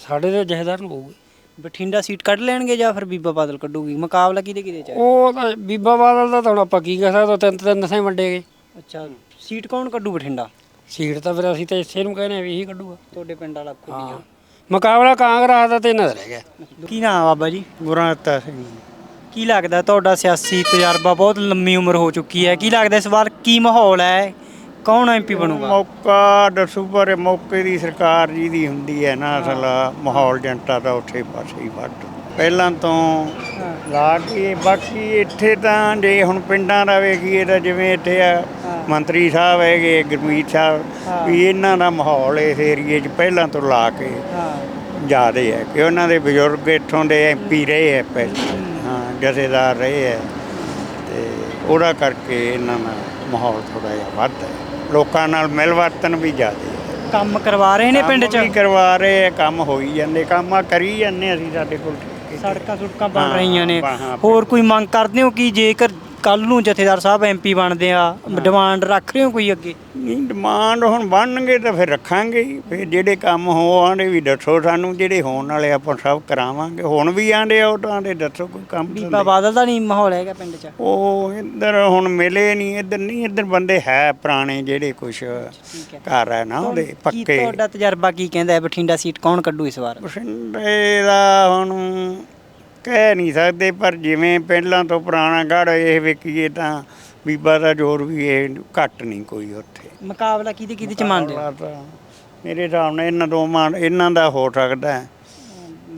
[SPEAKER 5] ਸਾਡੇ ਦੇ ਜਹੇਦਾਰ ਨੂੰ ਹੋਊਗੀ
[SPEAKER 4] ਬਠਿੰਡਾ ਸੀਟ ਕੱਢ ਲੈਣਗੇ ਜਾਂ ਫਿਰ ਬੀਬਾ ਬਾਦਲ ਕੱਢੂਗੀ? ਮੁਕਾਬਲਾ ਕਿਹਦੇ ਕਿਹਦੇ ਚ ਹੈ
[SPEAKER 5] ਉਹ ਤਾਂ ਬੀਬਾ ਬਾਦਲ ਦਾ ਤਾਂ ਹੁਣ ਆਪਾਂ ਕੀ ਕਹਿ ਸਕਦੇ ਤਿੰਨ ਤਿੰਨ ਸੇ ਵੰਡੇ ਗਏ।
[SPEAKER 4] ਅੱਛਾ ਸੀਟ ਕੌਣ ਕੱਢੂ ਬਠਿੰਡਾ?
[SPEAKER 5] ਸੀਟ ਤਾਂ ਫਿਰ ਅਸੀਂ ਤਾਂ ਇਸੇ ਨੂੰ ਕਹਿੰਦੇ ਆ ਵੀ ਇਹੀ ਕੱਢੂਗਾ।
[SPEAKER 4] ਤੁਹਾਡੇ ਪਿੰਡ ਵਾਲਾ
[SPEAKER 5] ਹਾਂ। ਮੁਕਾਬਲਾ ਕਾਂਗਰਸ ਦਾ ਤੇ ਇਹਨਾਂ ਦਾ ਰਹਿ ਗਿਆ।
[SPEAKER 4] ਕੀ ਨਾਮ ਆ ਬਾਬਾ ਜੀ?
[SPEAKER 14] ਗੁਰਨਾਤਾ ਸਿੰਘ
[SPEAKER 4] ਕੀ ਲੱਗਦਾ ਤੁਹਾਡਾ ਸਿਆਸੀ ਤਜਰਬਾ ਬਹੁਤ ਲੰਮੀ ਉਮਰ ਹੋ ਚੁੱਕੀ ਹੈ? ਕੀ ਲੱਗਦਾ ਇਸ ਵਾਰ ਕੀ ਮਾਹੌਲ ਹੈ? ਕੌਣ ਐਮਪੀ ਬਣੂਗਾ?
[SPEAKER 14] ਮੌਕਾ ਦੱਸੂ ਪਰ ਮੌਕੇ ਦੀ ਸਰਕਾਰ ਜੀ ਦੀ ਹੁੰਦੀ ਹੈ ਨਾ ਅਸਲ ਮਾਹੌਲ ਜਨਤਾ ਦਾ ਉੱਥੇ ਪਾਸੇ ਹੀ ਵੱਟ ਪਹਿਲਾਂ ਤੋਂ ਲਾ ਕੇ ਬਾਕੀ ਇੱਥੇ ਤਾਂ ਜੇ ਹੁਣ ਪਿੰਡਾਂ ਦਾ ਵੇਖੀਏ ਤਾਂ ਜਿਵੇਂ ਇੱਥੇ ਆ ਮੰਤਰੀ ਸਾਹਿਬ ਹੈਗੇ ਗੁਰਮੀਤ ਸਾਹਿਬ ਵੀ ਇਹਨਾਂ ਦਾ ਮਾਹੌਲ ਇਸ ਏਰੀਏ 'ਚ ਪਹਿਲਾਂ ਤੋਂ ਲਾ ਕੇ ਜ਼ਿਆਦੇ ਹੈ ਕਿ ਉਹਨਾਂ ਦੇ ਬਜ਼ੁਰਗ ਇੱਥੋਂ ਦੇ ਐਮਪੀ ਰਹੇ ਹੈ ਪਹਿਲਾਂ। ਹਾਂ। ਜਥੇਦਾਰ ਰਹੇ ਹੈ ਤੇ ਉਹਦਾ ਕਰਕੇ ਇਹਨਾਂ ਦਾ ਮਾਹੌਲ ਥੋੜਾ ਜਿਹਾ ਵੱਧ ਹੈ। ਲੋਕਾਂ ਨਾਲ ਮਿਲ ਵਰਤਨ ਵੀ ਜ਼ਿਆਦੇ ਹੈ।
[SPEAKER 4] ਕੰਮ ਕਰਵਾ ਰਹੇ ਨੇ ਪਿੰਡ
[SPEAKER 14] ਕੰਮ ਵੀ
[SPEAKER 4] 'ਚ
[SPEAKER 14] ਕਰਵਾ ਰਹੇ ਆ ਕੰਮ ਹੋਈ ਜਾਂਦੇ ਕੰਮ ਆ ਕਰੀ ਜਾਂਦੇ ਅਸੀਂ ਸਾਡੇ ਕੋਲ।
[SPEAKER 4] ਸੜਕਾਂ ਸੁੜਕਾਂ ਬਣ
[SPEAKER 14] ਹਾਂ,
[SPEAKER 4] ਰਹੀਆਂ ਨੇ।
[SPEAKER 14] ਹਾਂ,
[SPEAKER 4] ਹੋਰ ਕੋਈ ਮੰਗ ਕਰਦੇ ਹੋ ਕਿ ਜੇਕਰ ਕੱਲ ਨੂੰ ਜਥੇਦਾਰ ਸਾਹਿਬ ਐਮਪੀ ਬਣਦੇ ਆ ਡਿਮਾਂਡ ਰੱਖ ਰਹੇ ਹੋ ਕੋਈ ਅੱਗੇ?
[SPEAKER 14] ਨਹੀਂ ਡਿਮਾਂਡ ਹੁਣ ਬਣਨਗੇ ਤਾਂ ਫਿਰ ਰੱਖਾਂਗੇ ਹੀ। ਫਿਰ ਜਿਹੜੇ ਕੰਮ ਹੋ ਆਂਦੇ ਵੀ ਦੱਸੋ ਸਾਨੂੰ ਜਿਹੜੇ ਹੋਣ ਵਾਲੇ ਆਪਾਂ ਸਭ ਕਰਾਵਾਂਗੇ। ਹੁਣ ਵੀ ਆਂਦੇ ਆ ਉਹ ਤਾਂ ਆਂਦੇ ਦੱਸੋ ਕੋਈ ਕੰਮ
[SPEAKER 4] ਬੀਬਾ
[SPEAKER 14] ਧੰਦੇ।
[SPEAKER 4] ਬਾਦਲ ਦਾ ਨਹੀਂ ਮਾਹੌਲ ਹੈਗਾ ਪਿੰਡ 'ਚ?
[SPEAKER 14] ਉਹ ਇੱਧਰ ਹੁਣ ਮਿਲੇ ਨਹੀਂ ਇੱਧਰ ਨਹੀਂ ਇੱਧਰ ਬੰਦੇ ਹੈ ਪੁਰਾਣੇ ਜਿਹੜੇ ਕੁਛ ਘਰ ਹੈ ਨਾ ਉਹਦੇ
[SPEAKER 4] ਕੀ
[SPEAKER 14] ਪੱਕੇ।
[SPEAKER 4] ਤੁਹਾਡਾ ਤਜਰਬਾ ਕੀ ਕਹਿੰਦਾ ਹੈ? ਬਠਿੰਡਾ ਸੀਟ ਕੌਣ ਕੱਢੂ ਇਸ ਵਾਰ?
[SPEAKER 14] ਬਠਿੰਡੇ ਦਾ ਹੁਣ ਕਹਿ ਨਹੀਂ ਸਕਦੇ ਪਰ ਜਿਵੇਂ ਪਹਿਲਾਂ ਤੋਂ ਪੁਰਾਣਾ ਗੜ ਇਹ ਵੇਖੀਏ ਤਾਂ ਬੀਬਾ ਦਾ ਜ਼ੋਰ ਵੀ ਇਹ ਘੱਟ ਨਹੀਂ ਕੋਈ ਉੱਥੇ।
[SPEAKER 4] ਮੁਕਾਬਲਾ ਕਿਹਦੇ ਕਿਹਦੇ 'ਚ ਮੰਨਦੇ ਹੋ?
[SPEAKER 14] ਮੁਕਾਬਲਾ ਤਾਂ ਮੇਰੇ ਹਿਸਾਬ ਨਾਲ ਇਹਨਾਂ ਦੋਵਾਂ ਇਹਨਾਂ ਦਾ ਹੋ ਸਕਦਾ ਹੈ।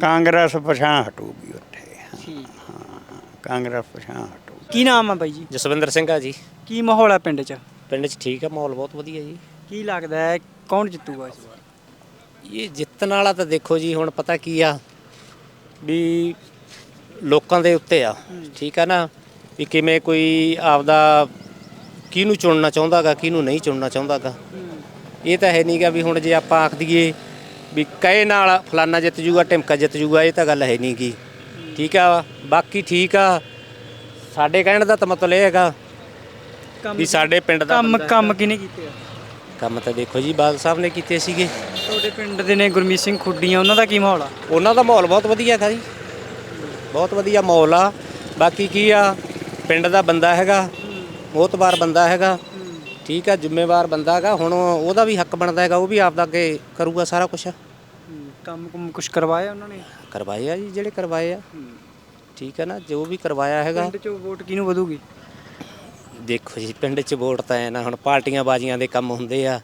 [SPEAKER 14] ਕਾਂਗਰਸ ਪਛਾਂ ਹਟੂਗੀ ਉੱਥੇ। ਹਾਂ ਕਾਂਗਰਸ ਪਛਾਂ ਹਟੂ
[SPEAKER 4] ਕੀ ਨਾਮ ਆ ਬਾਈ ਜੀ?
[SPEAKER 15] ਜਸਵਿੰਦਰ ਸਿੰਘ ਆ ਜੀ।
[SPEAKER 4] ਕੀ ਮਾਹੌਲ ਹੈ ਪਿੰਡ 'ਚ?
[SPEAKER 15] ਪਿੰਡ 'ਚ ਠੀਕ ਆ ਮਾਹੌਲ ਬਹੁਤ ਵਧੀਆ ਜੀ।
[SPEAKER 4] ਕੀ ਲੱਗਦਾ ਹੈ ਕੌਣ ਜਿੱਤੂਗਾ ਇਸ ਵਾਰ?
[SPEAKER 15] ਇਹ ਜਿੱਤਣ ਵਾਲਾ ਤਾਂ ਦੇਖੋ ਜੀ ਹੁਣ ਪਤਾ ਕੀ ਆ ਵੀ ਲੋਕਾਂ ਦੇ ਉੱਤੇ ਆ। ਠੀਕ ਆ ਨਾ? ਵੀ ਕਿਵੇਂ ਕੋਈ ਆਪਦਾ ਕਿਹਨੂੰ ਚੁਣਨਾ ਚਾਹੁੰਦਾਗਾ ਕਿਹਨੂੰ ਨਹੀਂ ਚੁਣਨਾ ਚਾਹੁੰਦਾਗਾ। ਇਹ ਤਾਂ ਹੈ ਨਹੀਂਗਾ ਵੀ ਹੁਣ ਜੇ ਆਪਾਂ ਆਖ ਦਈਏ ਵੀ ਕਹੇ ਨਾਲ ਫਲਾਨਾ ਜਿੱਤ ਜੂਗਾ ਟਿਮਕਾ ਜਿੱਤ ਜੂਗਾ ਇਹ ਤਾਂ ਗੱਲ ਹੈ ਨਹੀਂਗੀ ਠੀਕ ਆ? ਬਾਕੀ ਠੀਕ ਆ। ਸਾਡੇ ਕਹਿਣ ਦਾ ਤਾਂ ਮਤਲਬ ਇਹ ਹੈਗਾ ਵੀ ਸਾਡੇ ਪਿੰਡ ਦਾ
[SPEAKER 4] ਕੰਮ ਕੰਮ ਕਿਹਨੇ ਕੀਤੇ ਆ?
[SPEAKER 15] ਕੰਮ ਤਾਂ ਦੇਖੋ ਜੀ ਬਾਦਲ ਸਾਹਿਬ ਨੇ ਕੀਤੇ ਸੀਗੇ।
[SPEAKER 4] ਤੁਹਾਡੇ ਪਿੰਡ ਦੇ ਨੇ ਗੁਰਮੀਤ ਸਿੰਘ ਖੁੱਡੀਆਂ ਉਹਨਾਂ ਦਾ ਕੀ ਮਾਹੌਲ ਆ?
[SPEAKER 15] ਉਹਨਾਂ ਦਾ ਮਾਹੌਲ ਬਹੁਤ ਵਧੀਆ ਹੈਗਾ ਜੀ। ਬਹੁਤ ਵਧੀਆ ਮਾਹੌਲ ਆ। ਬਾਕੀ ਕੀ ਆ ਪਿੰਡ ਦਾ ਬੰਦਾ ਹੈਗਾ ਮੋਤਬਾਰ ਬੰਦਾ ਹੈਗਾ ਠੀਕ ਆ ਜ਼ਿੰਮੇਵਾਰ ਬੰਦਾ ਹੈਗਾ। ਹੁਣ ਉਹਦਾ ਵੀ ਹੱਕ ਬਣਦਾ ਹੈਗਾ ਉਹ ਵੀ ਆਪਦਾ ਅੱਗੇ ਕਰੂਗਾ ਸਾਰਾ ਕੁਝ
[SPEAKER 4] ਕੰਮ ਕੁਮ ਕੁਝ ਕਰਵਾਇਆ ਉਹਨਾਂ ਨੇ?
[SPEAKER 15] ਕਰਵਾਏ ਆ ਜੀ ਜਿਹੜੇ ਕਰਵਾਏ ਆ। ਠੀਕ ਆ ਨਾ ਜੋ ਵੀ ਕਰਵਾਇਆ ਹੈਗਾ।
[SPEAKER 4] ਪਿੰਡ 'ਚ ਵੋਟ ਕਿਹਨੂੰ ਵਧੂਗੀ?
[SPEAKER 15] ਦੇਖੋ ਜੀ ਪਿੰਡ 'ਚ ਵੋਟ ਤਾਂ ਐ ਨਾ ਹੁਣ ਪਾਰਟੀਆਂ ਬਾਜ਼ੀਆਂ ਦੇ ਕੰਮ ਹੁੰਦੇ ਆ।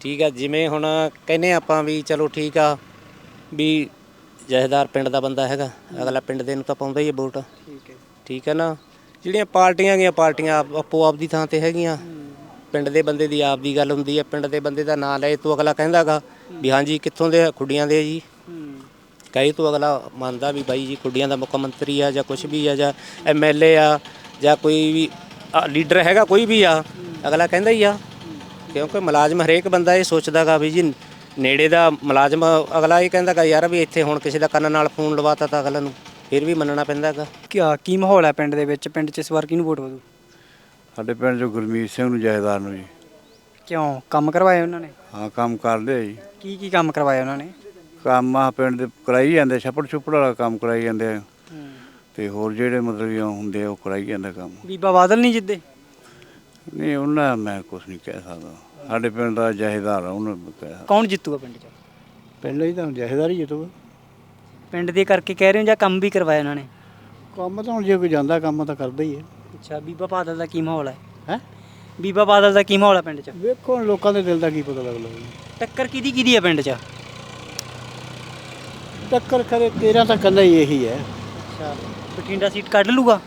[SPEAKER 15] ਠੀਕ ਆ ਜਿਵੇਂ ਹੁਣ ਕਹਿੰਨੇ ਆਪਾਂ ਵੀ ਚਲੋ ਠੀਕ ਆ ਵੀ ਜਹੇਦਾਰ ਪਿੰਡ ਦਾ ਬੰਦਾ ਹੈਗਾ ਅਗਲਾ ਪਿੰਡ ਦੇ ਨੂੰ ਤਾਂ ਪਾਉਂਦਾ ਹੀ ਹੈ ਵੋਟ।
[SPEAKER 4] ਠੀਕ ਹੈ।
[SPEAKER 15] ਠੀਕ ਹੈ ਨਾ? ਜਿਹੜੀਆਂ ਪਾਰਟੀਆਂ ਗਈਆਂ ਪਾਰਟੀਆਂ ਆਪ- ਆਪੋ ਆਪ ਦੀ ਥਾਂ ਤੇ ਹੈਗੀਆਂ। ਪਿੰਡ ਦੇ ਬੰਦੇ ਦੀ ਆਪ ਦੀ ਗੱਲ ਹੁੰਦੀ ਹੈ ਪਿੰਡ ਦੇ ਬੰਦੇ ਦਾ ਨਾਂ ਲਏ ਤੋਂ ਅਗਲਾ ਕਹਿੰਦਾਗਾ ਵੀ ਹਾਂਜੀ ਕਿੱਥੋਂ ਦੇ ਆ? ਖੁੱਡੀਆਂ ਦੇ ਆ ਜੀ। ਕਹੇ ਤੋਂ ਅਗਲਾ ਮੰਨਦਾ ਵੀ ਬਾਈ ਜੀ ਖੁੱਡੀਆਂ ਦਾ ਮੁੱਖ ਮੰਤਰੀ ਆ ਜਾਂ ਕੁਝ ਵੀ ਆ ਜਾਂ ਐਮਐਲਏ ਆ ਜਾਂ ਕੋਈ ਵੀ ਆ, ਲੀਡਰ ਹੈਗਾ ਕੋਈ ਵੀ ਆ ਅਗਲਾ ਕਹਿੰਦਾ ਹੀ ਆ। ਕਿਉਂਕਿ ਮੁਲਾਜ਼ਮ ਹਰੇਕ ਬੰਦਾ ਇਹ ਸੋਚਦਾਗਾ ਵੀ ਜੀ ਨੇੜੇ ਦਾ ਮੁਲਾਜ਼ਮ ਅਗਲਾ ਇਹ ਕਹਿੰਦਾਗਾ ਯਾਰ ਵੀ ਇੱਥੇ ਹੁਣ ਕਿਸੇ ਦਾ ਕੰਨ ਨਾਲ ਫੋਨ ਲਵਾਤਾ ਤਾਂ ਅਗਲਾ ਨੂੰ ਫਿਰ ਵੀ ਮੰਨਣਾ ਪੈਂਦਾਗਾ
[SPEAKER 4] ਕੀ ਕੀ ਮਾਹੌਲ ਹੈ ਪਿੰਡ ਦੇ ਵਿੱਚ? ਪਿੰਡ 'ਚ ਇਸ ਵਾਰ ਕਿਹਨੂੰ ਵੋਟ ਵਧੂ
[SPEAKER 14] ਸਾਡੇ ਪਿੰਡ ਚੋਂ ਗੁਰਮੀਤ ਸਿੰਘ ਨੂੰ ਜਹੇਦਾਰ ਨੂੰ ਜੀ।
[SPEAKER 4] ਕਿਉਂ? ਕੰਮ ਕਰਵਾਏ ਉਹਨਾਂ ਨੇ?
[SPEAKER 14] ਹਾਂ ਕੰਮ ਕਰਦੇ ਜੀ।
[SPEAKER 4] ਕੀ ਕੀ ਕੰਮ ਕਰਵਾਏ ਉਹਨਾਂ ਨੇ?
[SPEAKER 14] ਕੰਮ ਆ ਪਿੰਡ ਦੇ ਕਰਾਈ ਜਾਂਦੇ ਛੱਪੜ ਛੁੱਪੜ ਵਾਲਾ ਕੰਮ ਕਰਾਈ ਜਾਂਦੇ ਆ। ਤੇ ਹੋਰ ਜਿਹੜੇ ਮਤਲਬ ਕਿ ਹੁੰਦੇ ਆ ਉਹ ਕਰਾਈ ਜਾਂਦੇ ਕੰਮ।
[SPEAKER 4] ਬੀਬਾ ਬਾਦਲ ਨਹੀਂ ਜਿੱਦੇ
[SPEAKER 14] ਨਹੀਂ ਉਹਨਾਂ ਮੈਂ ਕੁਝ ਨਹੀਂ ਕਹਿ ਸਕਦਾ। ਸਾਡੇ ਪਿੰਡ ਦਾ ਜਹੇਦਾਰ ਆ ਉਹਨੂੰ ਕਹਿ। ਸਕਦਾ।
[SPEAKER 4] ਕੌਣ ਜਿੱਤੂਗਾ ਪਿੰਡ 'ਚ?
[SPEAKER 14] ਪਹਿਲਾਂ ਹੀ ਤਾਂ ਜਹੇਦਾਰ ਹੀ ਜਿੱਤੂਗਾ
[SPEAKER 4] ਪਿੰਡ ਦੇ ਕਰਕੇ ਕਹਿ ਰਹੇ ਹੋ ਜਾਂ ਕੰਮ ਵੀ ਕਰਵਾਇਆ ਉਹਨਾਂ ਨੇ?
[SPEAKER 14] ਕੰਮ ਤਾਂ ਹੁਣ ਜੇ ਕੋਈ ਜਾਂਦਾ ਕੰਮ ਤਾਂ ਕਰਦਾ ਹੀ ਹੈ
[SPEAKER 4] ਅੱਛਾ ਬੀਬਾ ਬਾਦਲ ਦਾ ਕੀ ਮਾਹੌਲ ਹੈ
[SPEAKER 14] ਹੈਂ?
[SPEAKER 4] ਬੀਬਾ ਬਾਦਲ ਦਾ ਕੀ ਮਾਹੌਲ ਹੈ ਪਿੰਡ 'ਚ?
[SPEAKER 14] ਵੇਖੋ ਹੁਣ ਲੋਕਾਂ ਦੇ ਦਿਲ ਦਾ ਕੀ ਪਤਾ ਲੱਗਦਾ।
[SPEAKER 4] ਟੱਕਰ ਕਿਹਦੀ ਕਿਹਦੀ ਹੈ ਪਿੰਡ 'ਚ?
[SPEAKER 14] ਟੱਕਰ ਕਰੇ ਤੇਰਾ ਤਾਂ ਕੱਲਾ ਹੀ ਇਹੀ ਹੈ
[SPEAKER 4] ਅੱਛਾ ਬਠਿੰਡਾ ਸੀਟ ਕੱਢ ਲੂਗਾ?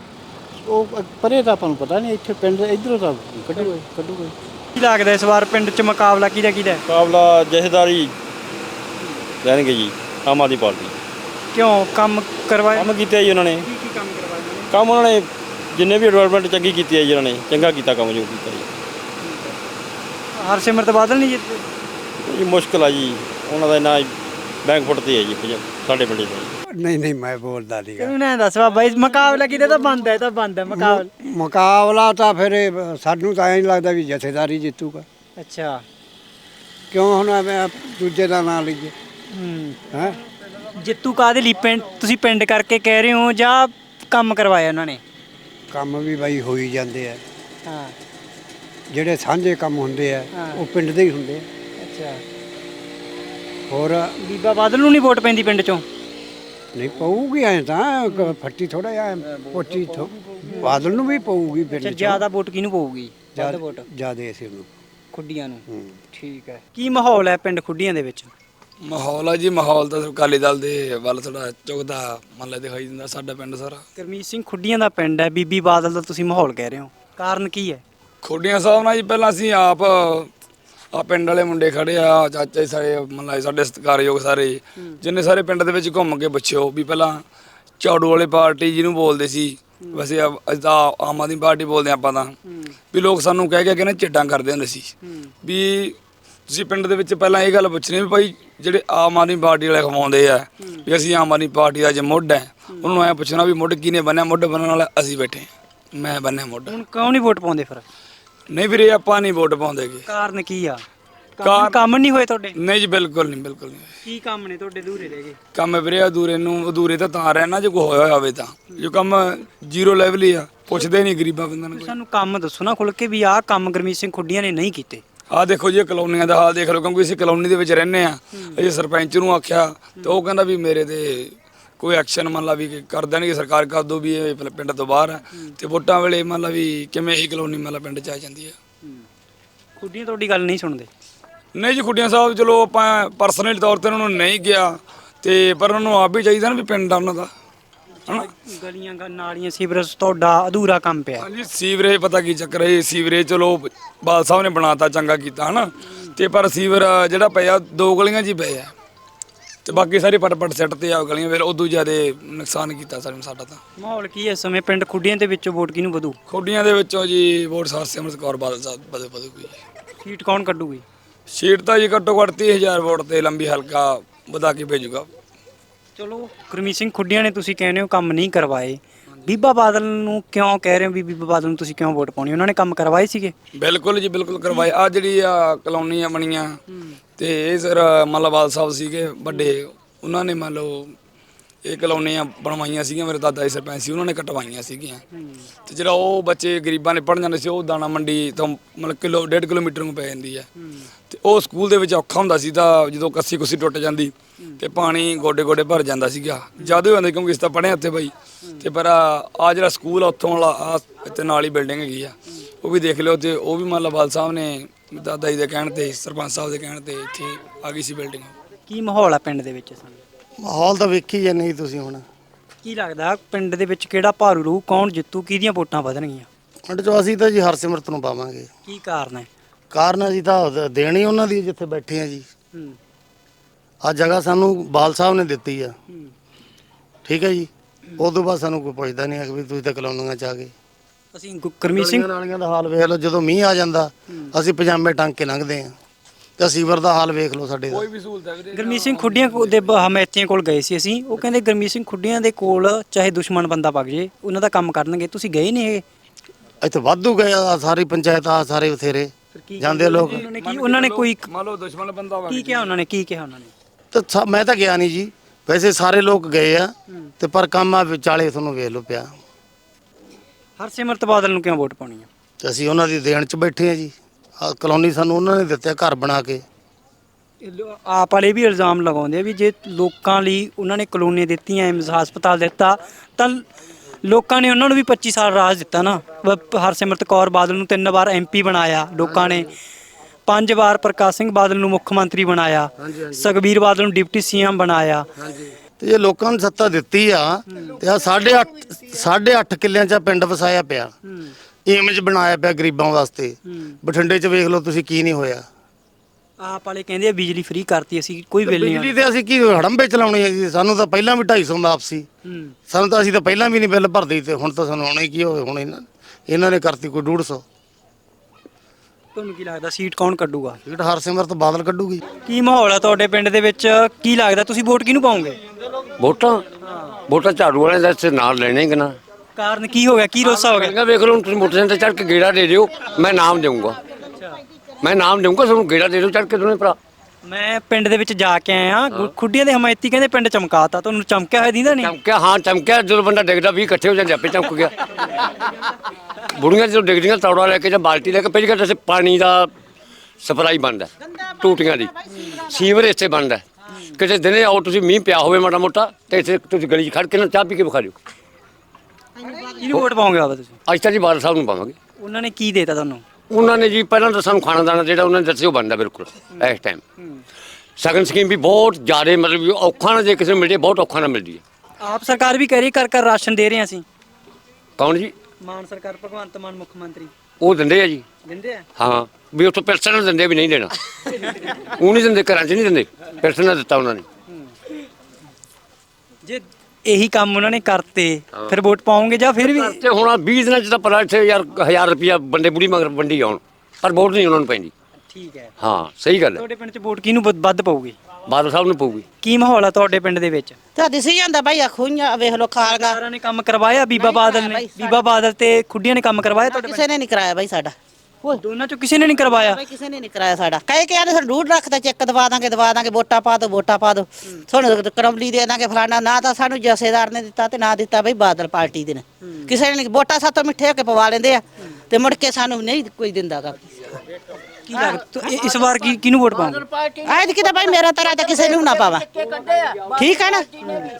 [SPEAKER 14] ਉਹ ਪਰੇ ਤਾਂ ਆਪਾਂ ਨੂੰ ਪਤਾ ਨਹੀਂ ਇੱਥੇ ਪਿੰਡ ਇਧਰੋਂ ਤਾਂ ਕੱਢੂਗਾ ਹੀ, ਕੱਢੂਗਾ ਹੀ।
[SPEAKER 4] ਕੀ ਲੱਗਦਾ ਇਸ ਵਾਰ ਪਿੰਡ 'ਚ ਮੁਕਾਬਲਾ ਕਿਹਦਾ ਕਿਹਦਾ? ਹੈ?
[SPEAKER 9] ਮੁਕਾਬਲਾ ਜਹੇਦਾਰੀ ਲੈਣਗੇ ਜੀ ਆਮ ਆਦਮੀ ਪਾਰਟੀ।
[SPEAKER 4] ਕਿਉਂ? ਕੰਮ ਕਰਵਾਇਆ
[SPEAKER 9] ਕੰਮ ਕੀਤਾ ਜੀ ਉਹਨਾਂ ਨੇ।
[SPEAKER 4] ਕੀ ਕੀ ਕੰਮ ਕਰਵਾਇਆ
[SPEAKER 9] ਕੰਮ ਉਹਨਾਂ ਨੇ ਜਿੰਨੇ ਵੀ ਡਿਵੈਲਪਮੈਂਟ ਚੰਗੀ ਕੀਤੀ ਹੈ ਜੀ ਉਹਨਾਂ ਨੇ ਚੰਗਾ ਕੀਤਾ ਕੰਮ ਜੋ ਕੀਤਾ ਜੀ।
[SPEAKER 4] ਹਰਸਿਮਰਤ ਬਾਦਲ ਨਹੀਂ ਜਿੱਤੇ?
[SPEAKER 9] ਇਹ ਮੁਸ਼ਕਲ ਆ ਜੀ ਉਹਨਾਂ ਦਾ ਇੰਨਾ ਬੈਂਕ ਫੁੱਟ ਤੇ ਹੈ ਜੀ ਪੰਜਾਬ- ਸਾਡੇ ਪਿੰਡ ਦਾ
[SPEAKER 14] ਨਹੀਂ ਨਹੀਂ ਮੈਂ ਬੋਲਦਾ ਨਹੀਂ
[SPEAKER 4] ਤੈਨੂੰ ਨਾ ਦੱਸ ਬਾਬਾ ਇਸ ਮੁਕਾਬਲਾ ਕਿਹਦੇ ਤਾਂ ਬੰਦ ਹੈ? ਇਹ ਤਾਂ ਬੰਦ ਹੈ ਮੁਕਾਬਲਾ।
[SPEAKER 14] ਮੁਕਾਬਲਾ ਤਾਂ ਫਿਰ ਇਹ ਸਾਨੂੰ ਤਾਂ ਐਂ ਲੱਗਦਾ ਵੀ ਜਥੇਦਾਰੀ ਜਿੱਤੂਗਾ।
[SPEAKER 4] ਅੱਛਾ।
[SPEAKER 14] ਕਿਉਂ ਹੁਣ ਐਵੇਂ ਦੂਜੇ ਦਾ ਨਾਂ ਲਈਏ?
[SPEAKER 4] ਹੂੰ।
[SPEAKER 14] ਹੈ?
[SPEAKER 4] ਜਿੱਤੂ ਕਾਦੇ ਲਈ ਪਿੰਡ ਤੁਸੀਂ ਪਿੰਡ ਕਰਕੇ ਕਹਿ ਰਹੇ ਹੋ ਜਾਂ ਕੰਮ ਕਰਵਾਇਆ ਉਹਨਾਂ ਨੇ?
[SPEAKER 14] ਕੰਮ ਵੀ ਬਾਈ ਹੋਈ ਜਾਂਦੇ ਆ।
[SPEAKER 4] ਹਾਂ।
[SPEAKER 14] ਜਿਹੜੇ ਸਾਂਝੇ ਕੰਮ ਹੁੰਦੇ ਆ
[SPEAKER 4] ਹਾਂ।
[SPEAKER 14] ਉਹ ਪਿੰਡ ਦੇ ਹੀ ਹੁੰਦੇ ਆ।
[SPEAKER 4] ਅੱਛਾ।
[SPEAKER 14] ਹੋਰ
[SPEAKER 4] ਬੀਬਾ ਬਾਦਲ ਨੂੰ ਨਹੀਂ ਵੋਟ ਪੈਂਦੀ ਪਿੰਡ 'ਚੋਂ?
[SPEAKER 14] ਨਹੀਂ ਪਊਗੀ ਐ ਤਾਂ ਕ- ਫੱਟੀ ਥੋੜਾ ਜਿਹਾ ਪੋਚੀ ਥੋ ਬਾਦਲ ਨੂੰ ਵੀ ਪਊਗੀ ਚ
[SPEAKER 4] ਜ਼ਿਆਦਾ ਵੋਟ ਕਿਹਨੂੰ ਪਊਗੀ? ਵੱਧ ਵੋਟ?
[SPEAKER 14] ਜਿਆਦੇ ਅਸੀਂ ਨੂੰ।
[SPEAKER 4] ਖੁੱਡੀਆਂ ਨੂੰ? ਠੀਕ ਹੈ। ਕੀ ਮਾਹੌਲ ਹੈ ਪਿੰਡ ਖੁੱਡੀਆਂ ਦੇ ਵਿੱਚ?
[SPEAKER 7] ਮਾਹੌਲ ਆ ਜੀ ਮਾਹੌਲ ਤਾਂ ਅਕਾਲੀ ਦਲ ਦੇ ਵੱਲ ਥੋੜਾ ਚੁਗਦਾ ਮੰਨ ਲੈ ਦਿਖਾਈ ਦਿੰਦਾ ਸਾਡਾ ਪਿੰਡ ਸਾਰਾ।
[SPEAKER 4] ਕਰਮੀਤ ਸਿੰਘ ਖੁੱਡੀਆਂ ਦਾ ਪਿੰਡ ਹੈ। ਬੀਬੀ ਬਾਦਲ ਦਾ ਤੁਸੀਂ ਮਾਹੌਲ ਕਹਿ ਰਹੇ ਹੋ। ਕਾਰਨ ਕੀ ਹੈ?
[SPEAKER 7] ਖੋਡੀਆਂ ਸਾਹਿਬ ਨਾਲ ਜੀ ਪਹਿਲਾਂ ਅਸੀਂ ਆਪ ਆ ਪਿੰਡ ਵਾਲੇ ਮੁੰਡੇ ਖੜੇ ਆ, ਚਾਚਾ ਜੀ ਸਾਰੇ ਮੰਨ ਸਾਡੇ ਸਤਿਕਾਰਯੋਗ ਸਾਰੇ। ਜਿੰਨੇ ਸਾਰੇ ਪਿੰਡ ਦੇ ਵਿੱਚ ਘੁੰਮ ਕੇ ਪੁੱਛਿਓ ਵੀ ਪਹਿਲਾਂ ਝਾੜੂ ਵਾਲੇ ਪਾਰਟੀ ਜਿਹਨੂੰ ਬੋਲਦੇ ਸੀ, ਵੈਸੇ ਆ- ਤਾਂ ਆਮ ਆਦਮੀ ਪਾਰਟੀ ਬੋਲਦੇ ਆਪਾਂ ਤਾਂ। ਵੀ ਲੋਕ ਸਾਨੂੰ ਕਹਿ ਕੇ ਕਹਿੰਦੇ ਚਿੱਟਾਂ ਕਰਦੇ ਹੁੰਦੇ ਸੀ। ਵੀ ਤੁਸੀਂ ਪਿੰਡ ਦੇ ਵਿੱਚ ਪਹਿਲਾਂ ਇਹ ਗੱਲ ਪੁੱਛਣੀ ਵੀ ਭਾਈ ਜਿਹੜੇ ਆਮ ਆਦਮੀ ਪਾਰਟੀ ਵਾਲੇ ਖਵਾਉਂਦੇ ਆ, ਵੀ ਅਸੀਂ ਆਮ ਆਦਮੀ ਪਾਰਟੀ ਦਾ ਜੇ ਮੁੱਢ ਹੈ, ਉਹਨੂੰ ਐ ਪੁੱਛਣਾ ਵੀ ਮੁੱਢ ਕਿਹਨੇ ਬੰਨਿਆ, ਮੁੱਢ ਬੰਨਣ ਵਾਲਾ ਅਸੀਂ ਬੈਠੇ ਮੈਂ ਬੰਨਿਆ ਮੁੱਢ।
[SPEAKER 4] ਹੁਣ ਕਿਉਂ ਨਹੀਂ ਵੋਟ ਪਾਉਂਦੇ ਫਿਰ?
[SPEAKER 7] ਨਹੀਂ ਵੀਰੇ ਆਪਾਂ ਨਹੀਂ ਵੋਟ ਪਾਉਂਦੇਗੇ
[SPEAKER 4] ਕਾਰਨ ਕੀ ਆ? ਕੰਮ ਕੰਮ ਨਹੀਂ ਹੋਏ ਤੁਹਾਡੇ?
[SPEAKER 7] ਨਹੀਂ ਜੀ ਬਿਲਕੁਲ ਨਹੀਂ ਬਿਲਕੁਲ ਨਹੀਂ।
[SPEAKER 4] ਕੀ ਕੰਮ ਨੇ ਤੁਹਾਡੇ ਦੂਰੇ ਰਹਿ ਗਏ?
[SPEAKER 7] ਕੰਮ ਵੀਰੇ ਅਧੂਰੇ ਨੂੰ ਅਧੂਰੇ ਤਾਂ ਤਾਂ ਰਹਿਣਾ ਜੇ ਕੋਈ ਹੋਇਆ ਹੋਵੇ ਤਾਂ। ਜੋ ਕੰਮ ਜ਼ੀਰੋ ਲੈਵਲ ਹੀ ਆ ਪੁੱਛਦੇ ਨਹੀਂ ਗਰੀਬਾਂ ਬੰਦਿਆਂ ਨੂੰ ਕੋਈ।
[SPEAKER 4] ਸਾਨੂੰ ਕੰਮ ਦੱਸੋ ਨਾ ਖੁੱਲ ਕੇ ਵੀ ਆਹ ਕੰਮ ਗੁਰਮੀਤ ਸਿੰਘ ਖੁੱਡੀਆਂ ਨੇ ਨਹੀਂ ਕੀਤੇ।
[SPEAKER 7] ਆਹ ਦੇਖੋ ਜੀ ਇਹ ਕਲੋਨੀਆਂ ਦਾ ਹਾਲ ਦੇਖ ਲਓ ਕਿਉਂਕਿ ਅਸੀਂ ਕਲੋਨੀ ਦੇ ਵਿੱਚ ਰਹਿੰਦੇ ਆ ਅਜੇ ਸਰਪੰਚ ਨੂੰ ਆਖਿਆ ਤੇ ਉਹ ਕਹਿੰਦਾ ਵੀ ਮੇਰੇ ਤੇ ਕੋਈ ਐਕਸ਼ਨ ਮੰਨ ਲਾ ਵੀ ਕਰ ਦੇਣਗੇ ਸਰਕਾਰ ਕਰ ਦੋ ਵੀ ਇਹ ਪਿੰ- ਪਿੰਡ ਤੋਂ ਬਾਹਰ ਹੈ ਤੇ ਵੋਟਾਂ ਵੇਲੇ ਮੰਨ ਲਾ ਵੀ ਕਿਵੇਂ ਇਹ ਕਲੋਨੀ ਮੰਨ ਲਾ ਪਿੰਡ ਚ ਆ ਜਾਂਦੀ ਹੈ।
[SPEAKER 4] ਖੁੱਡੀਆਂ ਤੁਹਾਡੀ ਗੱਲ ਨਹੀਂ ਸੁਣਦੇ?
[SPEAKER 7] ਨਹੀਂ ਜੀ ਖੁੱਡੀਆਂ ਸਾਹਿਬ ਚਲੋ ਆਪਾਂ ਪਰਸਨਲ ਤੌਰ ਤੇ ਉਹਨਾਂ ਨੂੰ ਨਹੀਂ ਗਿਆ ਤੇ ਪਰ ਉਹਨਾਂ ਨੂੰ ਆਪ ਵੀ ਚਾਹੀਦਾ ਨਾ ਵੀ ਪਿੰਡ ਆ ਉਹਨਾਂ ਦਾ। ਹਨਾ?
[SPEAKER 4] ਗਲੀਆਂ ਗਾ- ਨਾਲੀਆਂ ਸੀਵਰੇਜ ਤੁਹਾਡਾ ਅਧੂਰਾ ਕੰਮ ਪਿਆ।
[SPEAKER 7] ਹਾਂਜੀ ਸੀਵਰੇਜ ਪਤਾ ਕੀ ਚੱਕਰ ਹੈ ਸੀਵਰੇਜ ਚਲੋ ਬਾਲ ਸਾਹਿਬ ਨੇ ਬਣਾਤਾ ਚੰਗਾ ਕੀਤਾ ਹਨਾ? ਤੇ ਪਰ ਸੀਵਰ ਜਿਹੜਾ ਪਿਆ ਦੋ ਗਲੀਆਂ 'ਚ ਹੀ ਪਏ ਆ ਤੇ ਬਾਕੀ ਸਾਰੇ ਪਟ ਪਟ ਸੈੱਟ ਤੇ ਆ ਗਲੀਆਂ ਫਿਰ ਉਦੋਂ ਜ਼ਿਆਦਾ ਨੁਕਸਾਨ ਕੀਤਾ ਸਾਨੂੰ ਸਾਡਾ ਤਾਂ।
[SPEAKER 4] ਮਾਹੌਲ ਕੀ ਹੈ ਇਸ ਸਮੇਂ? ਪਿੰਡ ਖੁੱਡੀਆਂ ਦੇ ਵਿੱਚੋਂ ਵੋਟ ਕਿਹਨੂੰ ਵਧੂ?
[SPEAKER 7] ਖੋਡੀਆਂ ਦੇ ਵਿੱਚੋਂ ਜੀ ਵੋਟ ਸਾਧ ਸਿਮਰਤ ਕੌਰ ਬਾਦਲ ਸਾਹਿਬ ਬਦੇ ਬਦੂਗੀ
[SPEAKER 4] ਸੀਟ ਕੌਣ ਕੱਢੂਗੀ?
[SPEAKER 7] ਸੀਟ ਤਾਂ ਜੀ ਘੱਟੋ ਘੱਟ 30000 ਵੋਟ ਤੇ ਲੰਬੀ ਹਲਕਾ ਵਧਾ ਕੇ ਭੇਜੂਗਾ।
[SPEAKER 4] ਚਲੋ ਗੁਰਮੀਤ ਸਿੰਘ ਖੁੱਡੀਆਂ ਨੇ ਤੁਸੀਂ ਕਹਿੰਦੇ ਹੋ ਕੰਮ ਨਹੀਂ ਕਰਵਾਏ। ਬੀਬਾ ਬਾਦਲ ਨੂੰ ਕਿਉਂ ਕਹਿ ਰਹੇ ਹੋ ਵੀ ਬੀਬਾ ਬਾਦਲ ਨੂੰ ਤੁਸੀਂ ਕਿਉਂ ਵੋਟ ਪਾਉਣੀ? ਉਹਨਾਂ ਨੇ ਕੰਮ ਕਰਵਾਏ ਸੀਗੇ।
[SPEAKER 7] ਬਿਲਕੁਲ ਜੀ ਬਿਲਕੁਲ ਕਰਵਾਏ। ਆ ਜਿਹੜੀ ਆ ਕਲੋਨੀਆਂ ਬਣੀਆਂ ਤੇ ਇਹ ਸਰ ਮੱਲਾਵਾਲ ਸਾਹਿਬ ਸੀਗੇ ਵੱਡੇ। ਉਹਨਾਂ ਨੇ ਮੰਨ ਲਓ ਇਹ ਕਲੋਨੀਆਂ ਬਣਵਾਈਆਂ ਸੀਗੀਆਂ ਮੇਰੇ ਦਾਦਾ ਜੀ ਸਰਪੰਚ ਸੀ ਉਹਨਾਂ ਨੇ ਕਟਵਾਈਆਂ ਸੀਗੀਆਂ। ਤੇ ਜਿਹੜਾ ਉਹ ਬੱਚੇ ਗਰੀਬਾਂ ਨੇ ਪੜ੍ਹਨ ਜਾਂਦੇ ਸੀ ਉਹ ਦਾਣਾ ਮੰਡੀ ਤੋਂ ਮਤਲਬ ਕਿਲੋ ਡੇਢ ਕਿਲੋਮੀਟਰ ਨੂੰ ਪੈ ਜਾਂਦੀ ਹੈ। ਤੇ ਉਹ ਸਕੂਲ ਦੇ ਵਿੱਚ ਔਖਾ ਹੁੰਦਾ ਸੀ ਤਾਂ ਜਦੋਂ ਕੱਸੀ ਕੁੱਸੀ ਟੁੱਟ ਜਾਂਦੀ ਤੇ ਪਾਣੀ ਗੋਡੇ ਗੋਡੇ ਭਰ ਜਾਂਦਾ ਸੀਗਾ। ਜ਼ਿਆਦਾ ਹੁੰਦਾ ਕਿਉਂਕਿ ਇਸ ਤਾਂ ਪੜ੍ਹੇ ਉੱਥੇ ਬਾਈ। ਤੇ ਪਰ ਆ ਜਿਹੜਾ ਸਕੂਲ ਆ ਉੱਥੋਂ ਵਾਲਾ ਇੱਥੇ ਨਾਲ ਹੀ ਬਿਲਡਿੰਗ ਹੈਗੀ ਆ। ਉਹ ਵੀ ਦੇਖ ਲਿਓ ਤੇ ਉਹ ਵੀ ਮੰਨ ਲਾ ਬਾਲ ਸਾਹਿਬ ਨੇ ਦਾਦਾ ਜੀ ਦੇ ਕਹਿਣ ਤੇ ਸਰਪੰਚ ਸਾਹਿਬ ਦੇ ਕਹਿਣ ਤੇ ਇੱਥੇ ਆ ਗਈ ਸੀ ਬਿਲਡਿੰਗ।
[SPEAKER 4] ਕੀ ਮਾਹੌਲ ਆ ਪਿੰਡ ਦੇ ਵਿੱਚ ਇਸ ਸਮੇਂ?
[SPEAKER 14] ਮਾਹੌਲ ਤਾਂ ਵੇਖੀ ਜਾਂਦੇ ਜੀ ਤੁਸੀਂ ਹੁਣ।
[SPEAKER 4] ਕੀ ਲੱਗਦਾ ਪਿੰਡ ਦੇ ਵਿੱਚ ਕਿਹੜਾ ਭਾਰੂ ਰਹੂ ਕੌਣ ਜਿੱਤੂ ਕਿਹਦੀਆਂ ਵੋਟਾਂ ਵਧਣਗੀਆਂ?
[SPEAKER 2] ਪਿੰਡ ਚੋਂ ਅਸੀਂ ਤਾਂ ਜੀ ਹਰਸਿਮਰਤ ਨੂੰ ਪਾਵਾਂਗੇ।
[SPEAKER 4] ਕੀ ਕਾਰਨ ਹੈ?
[SPEAKER 2] ਕਾਰਨ ਅਸੀਂ ਤਾਂ ਦੇਣੀ ਉਹਨਾਂ ਦੀ ਜਿੱਥੇ ਬੈਠੇ ਆ ਜੀ।
[SPEAKER 4] ਹੂੰ।
[SPEAKER 2] ਆ ਜਗ੍ਹਾ ਸਾਨੂੰ ਬਾਲ ਸਾਹਿਬ ਨੇ ਦਿੱਤੀ ਆ। ਠੀਕ ਹੈ ਜੀ। ਉਸ ਤੋਂ ਬਾਅਦ ਸਾਨੂੰ ਕੋਈ ਪੁੱਛਦਾ ਨਹੀਂ ਕਿ ਵੀ ਤੁਸੀਂ ਤਾਂ ਕਲੋਨੀਆਂ ਚ ਆ ਗਏ।
[SPEAKER 4] ਅਸੀਂ ਗੁ- ਗੁਰਮੀਤ ਸਿੰਘ
[SPEAKER 2] ਨਾਲੀਆਂ ਦਾ ਹਾਲ ਵੇਖ ਲਓ ਜਦੋਂ ਮੀਂਹ ਆ ਜਾਂਦਾ ਅਸੀਂ ਪਜਾਮੇ ਟੰਗ ਕੇ ਲੰਘਦੇ ਆ। ਤੇ ਸੀਵਰ ਦਾ ਹਾਲ ਵੇਖ ਲਓ ਸਾਡੇ ਦਾ।
[SPEAKER 4] ਗੁਰਮੀਤ ਸਿੰਘ ਖੁੱਡੀਆਂ ਕੋ- ਦੇ ਬ- ਹਮਾਇਤੀਆਂ ਕੋਲ ਗਏ ਸੀ ਅਸੀਂ। ਉਹ ਕਹਿੰਦੇ ਗੁਰਮੀਤ ਸਿੰਘ ਖੁੱਡੀਆਂ ਦੇ ਕੋਲ ਚਾਹੇ ਦੁਸ਼ਮਣ ਬੰਦਾ ਵਗ ਜੇ ਉਹਨਾਂ ਦਾ ਕੰਮ ਕਰਨਗੇ। ਤੁਸੀਂ ਗਏ ਨਹੀਂ ਹੈਗੇ
[SPEAKER 2] ਇੱਥੇ ਵਾਧੂ ਗਏ ਆ ਸਾਰੀ ਪੰਚਾਇਤ ਆ ਸਾਰੇ ਬਥੇਰੇ। ਜਾਂਦੇ ਲੋਕ।
[SPEAKER 4] ਉਹਨਾਂ ਨੇ? ਕੀ ਉਹਨਾਂ ਨੇ ਕੋਈ
[SPEAKER 7] ਮੰਨ ਲਓ ਦੁਸ਼ਮਣ ਬੰਦਾ
[SPEAKER 4] ਕੀ ਕਿਹਾ ਉਹਨਾਂ ਨੇ? ਕੀ ਕਿਹਾ ਉਹਨਾਂ ਨੇ?
[SPEAKER 2] ਤੇ ਸਾ- ਮੈਂ ਤਾਂ ਗਿਆ ਨਹੀਂ ਜੀ। ਵੈਸੇ ਸਾਰੇ ਲੋਕ ਗਏ ਆ ਤੇ ਪਰ ਕੰਮ ਆ ਵਿਚਾਲੇ ਤੁਹਾਨੂੰ ਵੇਖ ਲਓ ਪਿਆ।
[SPEAKER 4] ਹਰਸਿਮਰਤ ਬਾਦਲ ਨੂੰ ਕਿਉਂ ਵੋਟ ਪਾਉਣੀ ਹੈ
[SPEAKER 2] ਤੇ ਅਸੀਂ ਉਹਨਾਂ ਦੀ ਦੇਣ ਚ ਬੈਠੇ ਆ ਜੀ। ਕਲੋਨੀ ਸਾਨੂੰ ਉਹਨਾਂ ਨੇ ਦਿੱਤੇ ਘਰ ਬਣਾ ਕੇ।
[SPEAKER 4] ਇਹ ਲੋ- ਆਪ ਵਾਲੇ ਵੀ ਇਲਜ਼ਾਮ ਲਗਾਉਂਦੇ ਆ ਵੀ ਜੇ ਲੋਕਾਂ ਲਈ ਉਹਨਾਂ ਨੇ ਕਲੋਨੀਆਂ ਦਿੱਤੀਆਂ ਐਮਸ ਹਸਪਤਾਲ ਦਿੱਤਾ ਤਾਂ ਲੋਕਾਂ ਨੇ ਉਹਨਾਂ ਨੂੰ ਵੀ 25 ਸਾਲ ਰਾਜ ਦਿੱਤਾ ਨਾ। ਵ- ਹਰਸਿਮਰਤ ਕੌਰ ਬਾਦਲ ਨੂੰ ਤਿੰਨ ਵਾਰ ਐਮਪੀ ਬਣਾਇਆ ਲੋਕਾਂ ਨੇ। ਪੰਜ ਵਾਰ ਪ੍ਰਕਾਸ਼ ਸਿੰਘ ਬਾਦਲ ਨੂੰ ਮੁੱਖ ਮੰਤਰੀ ਬਣਾਇਆ ਸੁਖਬੀਰ ਬਾਦਲ ਨੂੰ ਡਿਪਟੀ ਸੀਐਮ ਬਣਾਇਆ।
[SPEAKER 2] ਤੇ ਜੇ ਲੋਕਾਂ ਨੂੰ ਸੱਤਾ ਦਿੱਤੀ ਆ ਤੇ ਆ 8.5 8.5 ਕਿੱਲਿਆਂ ਚ ਪਿੰਡ ਵਸਾਇਆ ਪਿਆ। ਇਮੇਜ ਬਣਾਇਆ ਪਿਆ ਗਰੀਬਾਂ ਵਾਸਤੇ। ਬਠਿੰਡੇ ਚ ਵੇਖ ਲਓ ਤੁਸੀਂ ਕੀ ਨਹੀਂ ਹੋਇਆ।
[SPEAKER 4] ਆਪ ਵਾਲੇ ਕਹਿੰਦੇ ਆ ਬਿਜਲੀ ਫ੍ਰੀ ਕਰਤੀ ਅਸੀਂ ਕੋਈ ਬਿੱਲ ਨਹੀਂ
[SPEAKER 2] ਬਿਜਲੀ ਤੇ ਅਸੀਂ ਕੀ ਹੜੰਬੇ ਚਲਾਉਣੀ ਹੈ ਜੀ ਸਾਨੂੰ ਤਾਂ ਪਹਿਲਾਂ ਵੀ 250 ਮਾਫ ਸੀ
[SPEAKER 4] ਹੂੰ।
[SPEAKER 2] ਸਾਨੂੰ ਤਾਂ ਅਸੀਂ ਤਾਂ ਪਹਿਲਾਂ ਵੀ ਨਹੀਂ ਬਿੱਲ ਭਰਦੇ ਤੇ ਹੁਣ ਤਾਂ ਸਾਨੂੰ ਆਉਣਾ ਹੀ ਕੀ ਹੋਵੇ ਹੁਣ ਇਹਨਾਂ ਇਹਨਾਂ ਨੇ ਕਰਤੀ ਕੋਈ 150
[SPEAKER 4] ਤੁਹਾਨੂੰ ਕੀ ਲੱਗਦਾ ਸੀਟ ਕੌਣ ਕੱਢੂਗਾ?
[SPEAKER 2] ਸੀਟ ਹਰਸਿਮਰਤ ਬਾਦਲ ਕੱਢੂਗੀ।
[SPEAKER 4] ਕੀ ਮਾਹੌਲ ਆ ਤੁਹਾਡੇ ਪਿੰਡ ਦੇ ਵਿੱਚ? ਕੀ ਲੱਗਦਾ ਤੁਸੀਂ ਵੋਟ ਕਿਹਨੂੰ ਪਾਓਗੇ?
[SPEAKER 16] ਵੋਟਾਂ? ਵੋਟਾਂ ਝਾੜੂ ਵਾਲਿਆਂ ਦਾ ਇੱਥੇ ਨਾਲ ਲੈਣੇ ਕਿ ਨਾ?
[SPEAKER 4] ਕਾਰਨ ਕੀ ਹੋ ਗਿਆ? ਕੀ ਰੋਸਾ ਹੋ ਗਿਆ?
[SPEAKER 16] ਕਹਿੰਦਾ ਵੇਖ ਲਓ ਹੁਣ ਤੁਸੀਂ ਮੋਟਰਸਾਈਕਲ ਤੇ ਚੜ ਕੇ ਗੇੜਾ ਦੇ ਦਿਓ ਮੈਂ ਨਾਮ ਦੇਵਾਂਗਾ ਮੈਂ ਨਾਮ ਦੇਵਾਂਗਾ ਤੁਹਾਨੂੰ ਗੇੜਾ ਦੇ ਦਿਓ ਚੜ ਕੇ ਦੋਨੇ ਭਰਾ।
[SPEAKER 4] ਮੈਂ ਪਿੰਡ ਦੇ ਵਿੱਚ ਜਾ ਕੇ ਆਇਆ ਗੁ- ਖੁੱਡੀਆਂ ਦੇ ਹਮਾਇਤੀ ਕਹਿੰਦੇ ਪਿੰਡ ਚਮਕਾਤਾ ਤੁਹਾਨੂੰ ਚਮਕਿਆ ਹੋਇਆ ਦੀਦਾ ਨਹੀਂ?
[SPEAKER 16] ਚਮਕਿਆ ਹਾਂ ਚਮਕਿਆ ਜਦੋਂ ਬੰਦਾ ਡਿੱਗਦਾ ਵੀ ਇਕੱਠੇ ਹੋ ਜਾਂਦੇ ਆਪੇ ਚਮਕ ਗਿਆ। ਬੁੜੀਆਂ ਜਦੋਂ ਡਿੱਗਦੀਆਂ ਤੌੜਾ ਲੈ ਕੇ ਜਾਂ ਬਾਲਟੀ ਲੈ ਕੇ ਪਹਿਲੀ ਗੱਲ ਤਾਂ ਪਾਣੀ ਦਾ ਸਪਲਾਈ ਬੰਦ ਹੈ ਟੂਟੀਆਂ ਦੀ। ਸੀਵਰ ਇੱਥੇ ਬੰਦ ਹੈ। ਕਿਤੇ ਦਿਨੇ ਆਓ ਤੁਸੀਂ ਮੀਂਹ ਪਿਆ ਹੋਵੇ ਮਾੜਾ ਮੋਟਾ ਤੇ ਇੱਥੇ ਤੁਸੀਂ ਗਲੀ 'ਚ ਖੜ ਕੇ ਨਾ ਚਾਹ ਪੀ ਕੇ ਵਿਖਾ ਦਿਓ।
[SPEAKER 4] ਕਿਹਨੂੰ ਵੋਟ ਪਾਓਗੇ ਆਪ ਤੁਸੀਂ?
[SPEAKER 16] ਅੱਜ ਤਾਂ ਜੀ ਬਾਦਲ ਸਾਹਿਬ ਨੂੰ ਪਾਵਾਂਗੇ।
[SPEAKER 4] ਉਹਨਾਂ ਨੇ ਕੀ ਦੇਤਾ ਤੁਹਾਨੂੰ?
[SPEAKER 16] ਉਹਨਾਂ ਨੇ ਜੀ ਪਹਿਲਾਂ ਤਾਂ ਸਾਨੂੰ ਖਾਣਾ ਦਾਣਾ ਜਿਹੜਾ ਉਹਨਾਂ ਨੇ ਦੱਸਿਆ ਉਹ ਬੰਦਾ ਬਿਲਕੁਲ ਇਸ ਟਾਈਮ ਸਗਨ ਸਕੀਮ ਵੀ ਬਹੁਤ ਜ਼ਿਆਦਾ ਮਤਲਬ ਵੀ ਔਖਾ ਨਾ ਜੇ ਕਿਸੇ ਨੂੰ ਮਿਲ ਜੇ ਬਹੁਤ ਔਖਾ ਨਾ ਮਿਲਦੀ ਹੈ।
[SPEAKER 4] ਆਪ ਸਰਕਾਰ ਵੀ ਕਹਿ ਰਹੀ ਕਰ ਕਰ ਰਾਸ਼ਨ ਦੇ ਰਹੇ ਅਸੀਂ।
[SPEAKER 16] ਕੌਣ ਜੀ?
[SPEAKER 4] ਮਾਨ ਸਰਕਾਰ ਭਗਵੰਤ ਮਾਨ ਮੁੱਖ ਮੰਤਰੀ।
[SPEAKER 16] ਉਹ ਦਿੰਦੇ ਆ ਜੀ।
[SPEAKER 4] ਦਿੰਦੇ ਆ?
[SPEAKER 16] ਹਾਂ ਵੀ ਉੱਥੋਂ ਪੈਨਸ਼ਨ ਦਿੰਦੇ ਵੀ ਨਹੀਂ ਦੇਣਾ। ਉਹ ਨਹੀਂ ਦਿੰਦੇ ਘਰਾਂ 'ਚ ਨਹੀਂ ਦਿੰਦੇ। ਪੈਨਸ਼ਨ ਦਿੱਤਾ ਉਹਨਾਂ ਨੇ।
[SPEAKER 4] ਜੇ ਇਹੀ ਕੰਮ ਉਹਨਾਂ ਨੇ ਕਰਤੇ। ਫਿਰ ਵੋਟ ਪਾਓਗੇ ਜਾਂ ਫਿਰ ਵੀ
[SPEAKER 16] ਤੇ ਹੁਣ ਆਹ 20 ਦਿਨਾਂ 'ਚ ਤਾਂ ਪਤਾ ਇੱਥੇ ਯਾਰ 1000 ਰੁਪਿਆ ਬੰਦੇ ਬੁੜੀ ਮਗਰ ਵੰਡੀ ਆਉਣ। ਪਰ ਵੋਟ ਨਹੀਂ ਉਹਨਾਂ ਨੂੰ ਪੈਂਦੀ।
[SPEAKER 4] ਠੀਕ ਹੈ।
[SPEAKER 16] ਹਾਂ ਸਹੀ ਗੱਲ ਹੈ।
[SPEAKER 4] ਤੁਹਾਡੇ ਪਿੰਡ 'ਚ ਵੋਟ ਕਿਹਨੂੰ ਵੱਧ- ਵੱਧ ਪਊਗੀ?
[SPEAKER 16] ਬਾਦਲ ਸਾਹਿਬ ਨੂੰ ਪਊਗੀ।
[SPEAKER 4] ਕੀ ਮਾਹੌਲ ਆ ਤੁਹਾਡੇ ਪਿੰਡ ਦੇ ਵਿੱਚ?
[SPEAKER 8] ਤਾਂ ਦਿਸੀ ਜਾਂਦਾ ਬਾਈ ਅਖੂਈਆਂ ਵੇਖ ਲੋ ਖਾਲਗਾ
[SPEAKER 4] ਸਾਰਿਆਂ ਨੇ ਕੰਮ ਕਰਵਾਇਆ ਬੀਬਾ ਬਾਦਲ ਨੇ। ਬੀਬਾ ਬਾਦਲ ਤੇ ਖੁੱਡੀਆਂ ਨੇ ਕੰਮ ਕਰਵਾਇਆ ਤੁਹਾਡੇ
[SPEAKER 8] ਕਿਸੇ ਨੇ ਨਹੀਂ ਕਰਾਇਆ ਬਾਈ ਸਾਡਾ।
[SPEAKER 4] ਪਿੰਡ ਦੋਨਾਂ 'ਚੋਂ ਕਿਸੇ ਨੇ ਨਹੀਂ ਕਰਵਾਇਆ।
[SPEAKER 8] ਕਿਸੇ ਨੇ ਨਹੀਂ ਕਰਾਇਆ ਸਾਡਾ। ਕਹੇ ਕਿ ਆਨੇ ਸਾਨੂੰ ਰੂਟ ਰੱਖਦਾ ਚੈੱਕ ਦਵਾ ਦਾਂਗੇ ਦਵਾ ਦਾਂਗੇ ਵੋਟਾਂ ਪਾ ਦੋ ਵੋਟਾਂ ਪਾ ਦੋ। ਤੁਹਾਨੂੰ ਕਰਮਲੀ ਦੇ ਦਾਂਗੇ ਫਲਾਣਾ ਨਾ ਤਾਂ ਸਾਨੂੰ ਜਥੇਦਾਰ ਨੇ ਦਿੱਤਾ ਤੇ ਨਾ ਦਿੱਤਾ ਬਈ ਬਾਦਲ ਪਾਰਟੀ ਦੇ ਨੇ। ਕਿਸੇ ਨੇ ਨਹੀਂ ਵੋਟਾਂ ਸਾਤੋਂ ਮਿੱਠੇ ਹੋ ਕੇ ਪਵਾ ਲੈਂਦੇ ਆ। ਤੇ ਮੁੜ ਕੇ ਸਾਨੂੰ ਨਹੀਂ ਕੋਈ ਦਿੰਦਾਗਾ
[SPEAKER 4] ਕੀ ਲੱਗਦਾ ਇ- ਇਸ ਵਾਰ ਕੀ ਕਿਹਨੂੰ ਵੋਟ ਪਾਓਗੇ
[SPEAKER 8] ਐਦ ਕਿਤੇ ਬਾਈ ਮੇਰਾ ਤਰ੍ਹਾਂ ਤਾਂ ਕਿਸੇ ਨੂੰ ਨਾ ਪਾਵਾ। ਠੀਕ ਹੈ ਨਾ?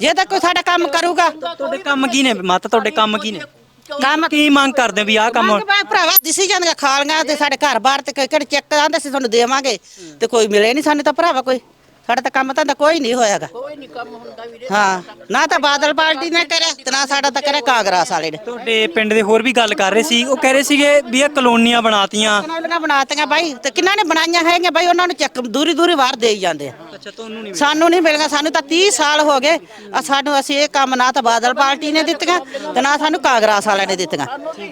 [SPEAKER 8] ਜੇ ਤਾਂ ਕੋਈ ਸਾਡਾ ਕੰਮ ਕਰੂਗਾ।
[SPEAKER 4] ਤੁਹਾਡੇ ਕੰਮ ਕੀ ਨੇ? ਮਾਤਾ ਤੁਹਾਡੇ ਕੰਮ ਕੀ ਨੇ?
[SPEAKER 8] ਕੰਮ
[SPEAKER 4] ਕੀ ਮੰਗ ਕਰਦੇ ਵੀ ਆਹ ਕੰਮ
[SPEAKER 8] ਮੰਗ ਬਾਈ ਭਰਾਵਾ ਦਿਸੀ ਜਾਂਦੀਆਂ ਖਾਲੀਆਂ ਤੇ ਸਾਡੇ ਘਰ ਬਾਹਰ ਤੇ ਕਿਹੜੇ ਚੈੱਕ ਆਂਦੇ ਸੀ ਤੁਹਾਨੂੰ ਦੇਵਾਂਗੇ। ਤੇ ਕੋਈ ਮਿਲੇ ਨਹੀਂ ਸਾਨੂੰ ਤਾਂ ਭਰਾਵਾ ਕੋਈ। ਸਾਡਾ ਤਾਂ ਕੰਮ ਤਾਂ ਕੋਈ ਨਹੀਂ ਹੋਇਆਗਾ। ਕੋਈ ਨਹੀਂ ਕੰਮ ਹੁੰਦਾ ਵੀਰੇ। ਹਾਂ ਨਾ ਤਾਂ ਬਾਦਲ ਪਾਰਟੀ ਨੇ ਕਰਿਆ ਤੇ ਨਾ ਸਾਡਾ ਤਾਂ ਕਰਿਆ ਕਾਂਗਰਸ ਵਾਲੇ ਨੇ।
[SPEAKER 4] ਤੁਹਾਡੇ ਪਿੰਡ ਦੇ ਹੋਰ ਵੀ ਗੱਲ ਕਰ ਰਹੇ ਸੀ ਉਹ ਕਹਿ ਰਹੇ ਸੀਗੇ ਵੀ ਇਹ ਕਲੋਨੀਆਂ ਬਣਾਤੀਆਂ।
[SPEAKER 8] ਕਨਾਲੀਆਂ ਬਣਾਤੀਆਂ ਬਾਈ ਤੇ ਕਿੰਨਾ ਨੇ ਬਣਾਈਆਂ ਹੈਗੀਆਂ ਬਾਈ ਉਹਨਾਂ ਨੂੰ ਚੱਕ ਦੂਰੀ ਦੂਰੀ ਵਾਰ ਦੇਈ ਜਾਂਦੇ ਆ।
[SPEAKER 4] ਅੱਛਾ ਤੁਹਾਨੂੰ ਨਹੀਂ
[SPEAKER 8] ਸਾਨੂੰ ਨਹੀਂ ਮਿਲੀਆਂ ਸਾਨੂੰ ਤਾਂ 30 ਸਾਲ ਹੋ ਗਏ। ਆ ਸਾਨੂੰ ਅਸੀਂ ਇਹ ਕੰਮ ਨਾ ਤਾਂ ਬਾਦਲ ਪਾਰਟੀ ਨੇ ਦਿੱਤੀਆਂ ਤੇ ਨਾ ਸਾਨੂੰ ਕਾਂਗਰਸ ਵਾਲਿਆਂ ਨੇ ਦਿੱਤੀਆਂ।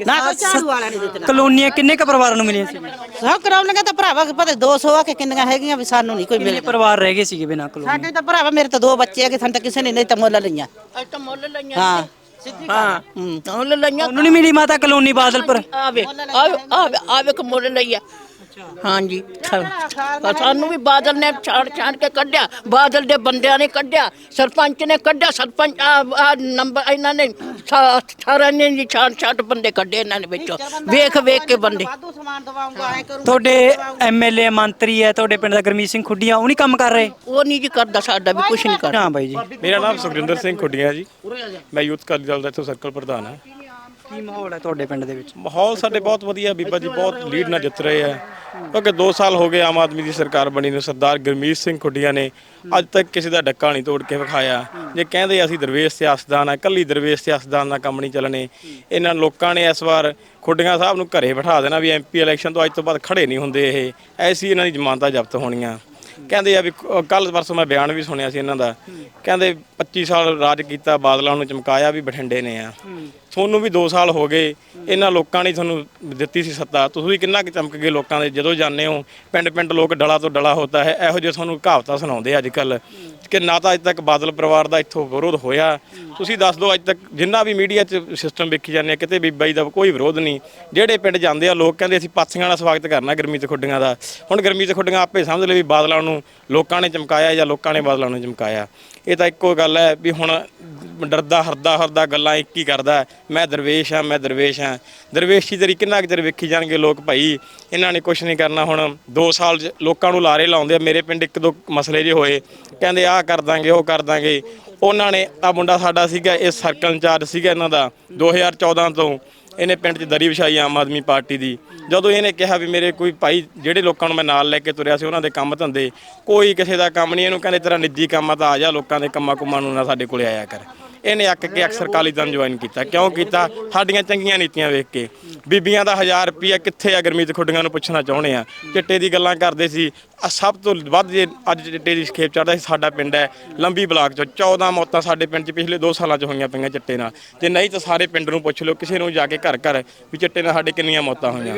[SPEAKER 8] ਨਾ ਕੋਈ ਝਾੜੂ ਵਾਲਿਆਂ ਨੇ ਦਿੱਤੀਆਂ।
[SPEAKER 4] ਕਲੋਨੀਆਂ ਕਿੰਨੇ ਕ ਪਰਿਵਾਰਾਂ ਨੂੰ ਮਿਲੀਆਂ ਸੀ?
[SPEAKER 8] ਸਭ ਕਰਾਉਣੀਆਂ ਤਾਂ ਭਰਾਵਾ ਪਤਾ 200 ਆ ਕੇ ਕਿੰਨੀਆਂ ਹੈਗੀਆਂ ਵੀ ਸਾਨੂੰ ਨਹੀਂ ਕੋਈ
[SPEAKER 4] ਕਿੰਨੇ
[SPEAKER 8] ਮਿਲਿਆ।
[SPEAKER 4] ਪਰਿਵਾਰ ਰਹਿ ਗਏ ਸੀਗੇ ਬਿਨਾਂ ਕਲੋਨੀ?
[SPEAKER 8] ਸਾਡੇ ਤਾਂ ਭਰਾਵਾ ਮੇਰੇ ਤਾਂ ਦੋ ਬੱਚੇ ਹੈਗੇ ਸਾਨੂੰ ਤਾਂ ਕਿਸੇ ਨੇ ਨਹੀਂ ਤਾਂ ਮੁੱਲ ਲਈਆਂ। ਤਾਂ ਮੁੱਲ ਲਈਆਂ ਹਾਂ। ਹਾਂ। ਮੁੱਲ ਲਈਆਂ
[SPEAKER 4] ਉਹਨੂੰ ਨਹੀਂ ਮਿਲੀ ਮਾਤਾ ਕਲੋਨੀ ਬਾਦਲਪੁਰ?
[SPEAKER 8] ਆਵੇ ਆਵੇ ਆਵੇ ਕ ਮੁੱਲ ਲਈਆ। ਹਾਂਜੀ ਤਾਂ ਸਾਨੂੰ ਵੀ ਬਾਦਲ ਨੇ ਛਾੜ ਛਾੜ ਕੇ ਕੱਢਿਆ। ਬਾਦਲ ਦੇ ਬੰਦਿਆਂ ਨੇ ਕੱਢਿਆ ਸਰਪੰਚ ਨੇ ਕੱਢਿਆ ਸਰਪੰਚ ਆ ਨੰਬਰ ਇਹਨਾਂ ਨੇ ਸਾ- ਸਾਰਿਆਂ ਨੇ ਜੀ ਛਾੜ ਛਾੜ ਬੰਦੇ ਕੱਢੇ ਇਹਨਾਂ ਨੇ ਵਿੱਚੋਂ। ਵੇਖ ਵੇਖ ਕੇ ਬੰਦੇ।
[SPEAKER 4] ਤੁਹਾਡੇ ਐਮਐਲਏ ਮੰਤਰੀ ਹੈ ਤੁਹਾਡੇ ਪਿੰਡ ਦਾ ਗਰਮੀਤ ਸਿੰਘ ਖੁੱਡੀਆਂ ਉਹ ਨਹੀਂ ਕੰਮ ਕਰ ਰਹੇ?
[SPEAKER 8] ਉਹ ਨਹੀਂ ਜੀ ਕਰਦਾ ਸਾਡਾ ਵੀ ਕੁਝ ਨਹੀਂ ਕਰਦਾ।
[SPEAKER 4] ਹਾਂ ਬਾਈ ਜੀ।
[SPEAKER 9] ਮੇਰਾ ਨਾਮ ਸੁਖਰਿੰਦਰ ਸਿੰਘ ਖੁੱਡੀਆਂ ਜੀ। ਮੈਂ ਯੂਥ ਅਕਾਲੀ ਦਲ ਦਾ ਇੱਥੋਂ ਸਰਕਲ ਪ੍ਰਧਾਨ ਹਾਂ।
[SPEAKER 4] ਕੀ ਮਾਹੌਲ ਹੈ ਤੁਹਾਡੇ ਪਿੰਡ ਦੇ ਵਿੱਚ?
[SPEAKER 9] ਮਾਹੌਲ ਸਾਡੇ ਬਹੁਤ ਵਧੀਆ, ਬੀਬਾ ਜੀ ਬਹੁਤ ਲੀਡ ਨਾਲ ਜਿੱਤ ਰਹੇ ਆ। ਕਿਉਂਕਿ 2 ਸਾਲ ਹੋ ਗਏ ਆਮ ਆਦਮੀ ਦੀ ਸਰਕਾਰ ਬਣੀ ਨੂੰ, ਸਰਦਾਰ ਗੁਰਮੀਤ ਸਿੰਘ ਖੁੱਡੀਆਂ ਨੇ ਅੱਜ ਤੱਕ ਕਿਸੇ ਦਾ ਡੱਕਾ ਨਹੀਂ ਤੋੜ ਕੇ ਵਿਖਾਇਆ। ਜੇ ਕਹਿੰਦੇ ਅਸੀਂ ਦਰਵੇਸ਼ ਸਿਆਸਤਦਾਨ ਆ ਕੱਲੀ ਦਰਵੇਸ਼ ਸਿਆਸਤਦਾਨ ਦਾ ਕੰਮ ਨਹੀਂ ਚੱਲਣੇ। ਇਹਨਾਂ ਲੋਕਾਂ ਨੇ ਇਸ ਵਾਰ ਖੁੱਡੀਆਂ ਸਾਹਿਬ ਨੂੰ ਘਰੇ ਬਿਠਾ ਦੇਣਾ ਵੀ ਐਮਪੀ ਇਲੈਕਸ਼ਨ ਤੋਂ ਅੱਜ ਤੋਂ ਬਾਅਦ ਖੜੇ ਨਹੀਂ ਹੁੰਦੇ ਇਹ। ਐਸੀ ਇਹਨਾਂ ਦੀ ਜ਼ਮਾਨਤਾਂ ਜ਼ਬਤ ਹੋਣੀਆਂ। ਕਹਿੰਦੇ ਆ ਵੀ ਕੱਲ ਪਰਸੋਂ ਮੈਂ ਬਿਆਨ ਵੀ ਸੁਣਿਆ ਸੀ ਇਹਨਾਂ ਦਾ। ਕਹਿੰਦੇ 25 ਸਾਲ ਰਾਜ ਕੀਤਾ, ਬਾਦਲਾਂ ਨੂੰ ਚਮਕਾਇਆ ਵੀ ਬਠਿੰਡੇ ਨੇ ਆ। ਤੁਹਾਨੂੰ ਵੀ 2 ਸਾਲ ਹੋ ਗਏ, ਇਹਨਾਂ ਲੋਕਾਂ ਨੇ ਤੁਹਾਨੂੰ ਦਿੱਤੀ ਸੀ ਸੱਤਾ। ਤੁਸੀਂ ਵੀ ਕਿੰਨਾ ਕੁ ਚਮਕ ਗਏ ਲੋਕਾਂ ਦੇ ਜਦੋਂ ਜਾਂਦੇ ਹੋ ਪਿੰਡ ਪਿੰਡ ਲੋਕ ਡਲਾ ਤੋਂ ਡਲਾ ਹੁੰਦਾ ਹੈ, ਇਹੋ ਜਿਹੇ ਤੁਹਾਨੂੰ ਕਹਾਵਤਾਂ ਸੁਣਾਉਂਦੇ ਅੱਜ ਕੱਲ ਕਿ ਨਾ ਤਾਂ ਅੱਜ ਤੱਕ ਬਾਦਲ ਪਰਿਵਾਰ ਦਾ ਇੱਥੋਂ ਵਿਰੋਧ ਹੋਇਆ। ਤੁਸੀਂ ਦੱਸ ਦਿਓ, ਅੱਜ ਤੱਕ ਜਿੰਨਾ ਵੀ ਮੀਡੀਆ 'ਚ ਸਿਸਟਮ ਵੇਖੀ ਜਾਂਦੇ ਆ, ਕਿਤੇ ਬੀਬਾ ਜੀ ਦਾ ਕੋਈ ਵਿਰੋਧ ਨਹੀਂ। ਜਿਹੜੇ ਪਿੰਡ ਜਾਂਦੇ ਆ, ਲੋਕ ਕਹਿੰਦੇ ਅਸੀਂ ਪਾਥੀਆਂ ਦਾ ਸਵਾਗਤ ਕਰਨਾ ਗਰਮੀ ਤੇ ਖੁੱਡੀਆਂ ਦਾ। ਹੁਣ ਗਰਮੀ ਤੇ ਖੁੱਡੀਆਂ ਆਪੇ ਸਮਝ ਲਏ ਵੀ ਬਾਦਲਾਂ ਨੂੰ ਲੋਕਾਂ ਨੇ ਚਮਕਾਇਆ ਜਾਂ ਲੋਕਾਂ ਨੇ ਬਾਦਲਾਂ ਨੂੰ ਚਮਕਾਇਆ। ਇਹ ਤਾਂ ਇੱਕੋ ਗੱਲ ਹੈ ਵੀ ਹੁਣ ਡਰਦਾ, ਹਰਦਾ ਹਰਦਾ ਗੱਲਾਂ ਇੱਕ ਹੀ ਕਰਦਾ ਮੈਂ ਦਰਵੇਸ਼ ਆ ਮੈਂ ਦਰਵੇਸ਼ ਆ ਦਰਵੇਸ਼ੀ ਤੇਰੀ ਕਿੰਨਾ ਕੁ ਚਿਰ ਵੇਖੀ ਜਾਣਗੇ ਲੋਕ ਭਾਈ? ਇਹਨਾਂ ਨੇ ਕੁਝ ਨਹੀਂ ਕਰਨਾ ਹੁਣ। 2 ਸਾਲ 'ਚ ਲੋਕਾਂ ਨੂੰ ਲਾਰੇ ਲਾਉਂਦੇ ਆ, ਮੇਰੇ ਪਿੰਡ ਇੱਕ ਦੋ ਮਸਲੇ ਜੇ ਹੋਏ। ਕਹਿੰਦੇ ਆਹ ਕਰ ਦਾਂਗੇ, ਉਹ ਕਰ ਦਾਂਗੇ। ਉਹਨਾਂ ਨੇ ਆ ਮੁੰਡਾ ਸਾਡਾ ਸੀਗਾ, ਇਹ ਸਰਕਲ ਇੰਚਾਰਜ ਸੀਗਾ ਇਹਨਾਂ ਦਾ 2014 ਤੋਂ। ਇਹਨੇ ਪਿੰਡ 'ਚ ਦਰੀ ਵਿਛਾਈ ਆਮ ਆਦਮੀ ਪਾਰਟੀ ਦੀ। ਜਦੋਂ ਇਹਨੇ ਕਿਹਾ ਵੀ ਮੇਰੇ ਕੋਈ ਭਾਈ ਜਿਹੜੇ ਲੋਕਾਂ ਨੂੰ ਮੈਂ ਨਾਲ ਲੈ ਕੇ ਤੁਰਿਆ ਸੀ, ਉਹਨਾਂ ਦੇ ਕੰਮ ਧੰਦੇ, ਕੋਈ ਕਿਸੇ ਦਾ ਕੰਮ ਨਹੀਂ, ਇਹਨੂੰ ਕਹਿੰਦੇ ਤੇਰਾ ਨਿੱਜੀ ਕੰਮ ਆ, ਤਾਂ ਆ ਜਾ ਲੋਕਾਂ ਦੇ ਕੰਮਾਂ ਕੁਮਾਂ ਨੂੰ ਨਾ ਸਾਡੇ ਕੋਲੇ ਆਇਆ ਕਰ। ਇਹਨੇ ਅੱਕ ਕੇ ਅਕਸਰ ਕਾਲੀ ਦਲ ਜੁਆਇਨ ਕੀਤਾ। ਕਿਉਂ ਕੀਤਾ? ਸਾਡੀਆਂ ਚੰਗੀਆਂ ਨੀਤੀਆਂ ਵੇਖ ਕੇ। ਬੀਬੀਆਂ ਦਾ 1000 ਰੁਪਿਆ ਕਿੱਥੇ ਆ ਗਰਮੀਤ ਖੁੱਡੀਆਂ ਨੂੰ ਪੁੱਛਣਾ ਚਾਹੁੰਦੇ ਆ। ਚਿੱਟੇ ਦੀ ਗੱਲਾਂ ਕਰਦੇ ਸੀ। ਆਹ ਸਭ ਤੋਂ ਵੱਧ ਜੇ ਅੱਜ ਚਿੱਟੇ ਦੀ ਖੇਪ ਚੜਦਾ ਸੀ ਸਾਡਾ ਪਿੰਡ ਹੈ ਲੰਬੀ ਬਲਾਕ ਚੋਂ। 14 ਮੌਤਾਂ ਸਾਡੇ ਪਿੰਡ 'ਚ ਪਿਛਲੇ 2 ਸਾਲਾਂ 'ਚ ਹੋਈਆਂ ਪਈਆਂ ਚਿੱਟੇ ਨਾਲ। ਜੇ ਨਹੀਂ ਤਾਂ ਸਾਰੇ ਪਿੰਡ ਨੂੰ ਪੁੱਛ ਲਓ ਕਿਸੇ ਨੂੰ ਜਾ ਕੇ ਘਰ ਘਰ ਵੀ ਚਿੱਟੇ ਨਾਲ ਸਾਡੇ ਕਿੰਨੀਆਂ ਮੌਤਾਂ ਹੋਈਆਂ।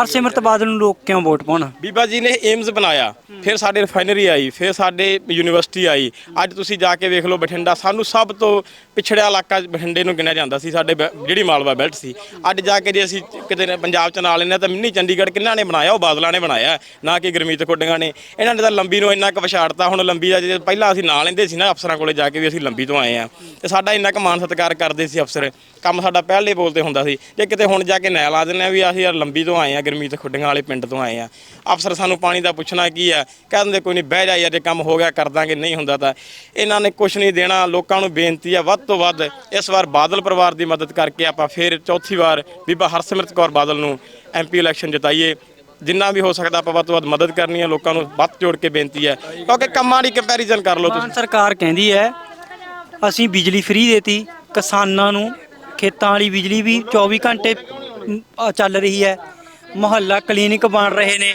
[SPEAKER 4] ਹਰਸਿਮਰਤ ਬਾਦਲ ਨੂੰ ਲੋਕ ਕਿਉਂ ਵੋਟ ਪਾਉਣ?
[SPEAKER 9] ਬੀਬਾ ਜੀ ਨੇ ਏਮਸ ਬਣਾਇਆ। ਫਿਰ ਸਾਡੇ ਰਿਫਾਈਨਰੀ ਆਈ ਫਿਰ ਸਾਡੇ ਯੂਨੀਵਰਸਿਟੀ ਆਈ। ਅੱਜ ਤੁਸੀਂ ਜਾ ਕੇ ਵੇਖ ਲਓ ਬਠਿੰਡਾ ਸਾਨੂੰ ਸਭ ਤੋਂ ਪਿਛੜਿਆ ਇਲਾਕਾ ਬਠਿੰਡੇ ਨੂੰ ਗਿਣਿਆ ਜਾਂਦਾ ਸੀ, ਸਾਡੇ ਬੈ- ਜਿਹੜੀ ਮਾਲਵਾ ਬੈਲਟ ਸੀ। ਅੱਜ ਜਾ ਕੇ ਜੇ ਅਸੀਂ ਕਿਤੇ ਨੇ ਪੰਜਾਬ ਚ ਨਾਲ ਲੈਂਦੇ ਹਾਂ ਤਾਂ ਮਿੰਨੀ ਚੰਡੀਗੜ੍ਹ ਕਿਹਨਾਂ ਨੇ ਬਣਾਇਆ, ਉਹ ਬਾਦਲਾਂ ਨੇ ਬਣਾਇਆ, ਨਾ ਕਿ ਗੁਰਮੀਤ ਖੁੱਡੀਆਂ ਨੇ। ਇਹਨਾਂ ਨੇ ਤਾਂ ਲੰਬੀ ਨੂੰ ਇੰਨਾ ਕੁ ਵਿਛਾੜਤਾ, ਹੁਣ ਲੰਬੀ ਦਾ ਜੇ ਪਹਿਲਾਂ ਅਸੀਂ ਨਾਲ ਲੈਂਦੇ ਸੀ ਨਾ ਅਫਸਰਾਂ ਕੋਲੇ ਜਾ ਕੇ ਵੀ ਅਸੀਂ ਲੰਬੀ ਤੋਂ ਆਏ ਆ ਤੇ ਸਾਡਾ ਇੰਨਾ ਕੁ ਮਾਣ ਸਤਿਕਾਰ ਕਰਦੇ ਸੀ ਅਫਸਰ। ਕੰਮ ਸਾਡਾ ਪਹਿਲੇ ਬੋਲਦੇ ਹੁੰਦਾ ਸੀ। ਜੇ ਕਿਤੇ ਹੁਣ ਜਾ ਕੇ ਨੈ ਲਾ ਦਿੰਦੇ ਆ ਵੀ ਅਸੀਂ ਯਾਰ ਲੰਬੀ ਤੋਂ ਆਏ ਆ ਗੁਰਮੀਤ ਖੁੱਡੀਆਂ ਵਾਲੇ ਪਿੰਡ ਤੋਂ ਆਏ ਆ ਅਫਸਰ ਸਾਨੂੰ ਪਾਣੀ ਦਾ ਪੁੱਛਣਾ ਕੀ ਆ ਕਹਿ ਦਿੰਦੇ ਕੋਈ ਨਹੀਂ ਬਹਿ ਜਾ ਯਾਰ, ਜੇ ਕੰਮ ਹੋ ਗਿਆ ਕਰ ਦਾਂਗੇ, ਨਹੀਂ ਹੁੰਦਾ ਤਾਂ। ਇਹਨਾਂ ਨੇ ਕੁਝ ਨਹੀਂ ਦੇਣਾ, ਲੋਕਾਂ ਨੂੰ ਬੇਨਤੀ ਆ, ਵੱਧ ਤੋਂ ਤੋਂ ਵੱਧ ਇਸ ਵਾਰ ਬਾਦਲ ਪਰਿਵਾਰ ਦੀ ਮਦਦ ਕਰਕੇ ਆਪਾਂ ਫਿਰ ਚੌਥੀ ਵਾਰ ਬੀਬਾ ਹਰਸਿਮਰਤ ਕੌਰ ਬਾਦਲ ਨੂੰ ਐਮਪੀ ਇਲੈਕਸ਼ਨ ਜਿਤਾਈਏ। ਜਿੰਨਾ ਵੀ ਹੋ ਸਕਦਾ ਆਪਾਂ ਵੱਧ ਤੋਂ ਵੱਧ ਮਦਦ ਕਰਨੀ ਹੈ, ਲੋਕਾਂ ਨੂੰ ਵੱਧ ਜੋੜ ਕੇ ਬੇਨਤੀ ਹੈ। ਕਿਉਂਕਿ ਕੰਮਾਂ ਦੀ ਕੰਪੈਰੀਜ਼ਨ ਕਰ ਲਓ ਤੁਸੀਂ।
[SPEAKER 4] ਸਰਕਾਰ ਕਹਿੰਦੀ ਹੈ, ਅਸੀਂ ਬਿਜਲੀ ਫ੍ਰੀ ਦੇਤੀ, ਕਿਸਾਨਾਂ ਨੂੰ ਖੇਤਾਂ ਵਾਲੀ ਬਿਜਲੀ ਵੀ 24 ਘੰਟੇ ਚੱਲ ਰਹੀ ਹੈ। ਮੁਹੱਲਾ ਕਲੀਨਿਕ ਬਣ ਰਹੇ ਨੇ।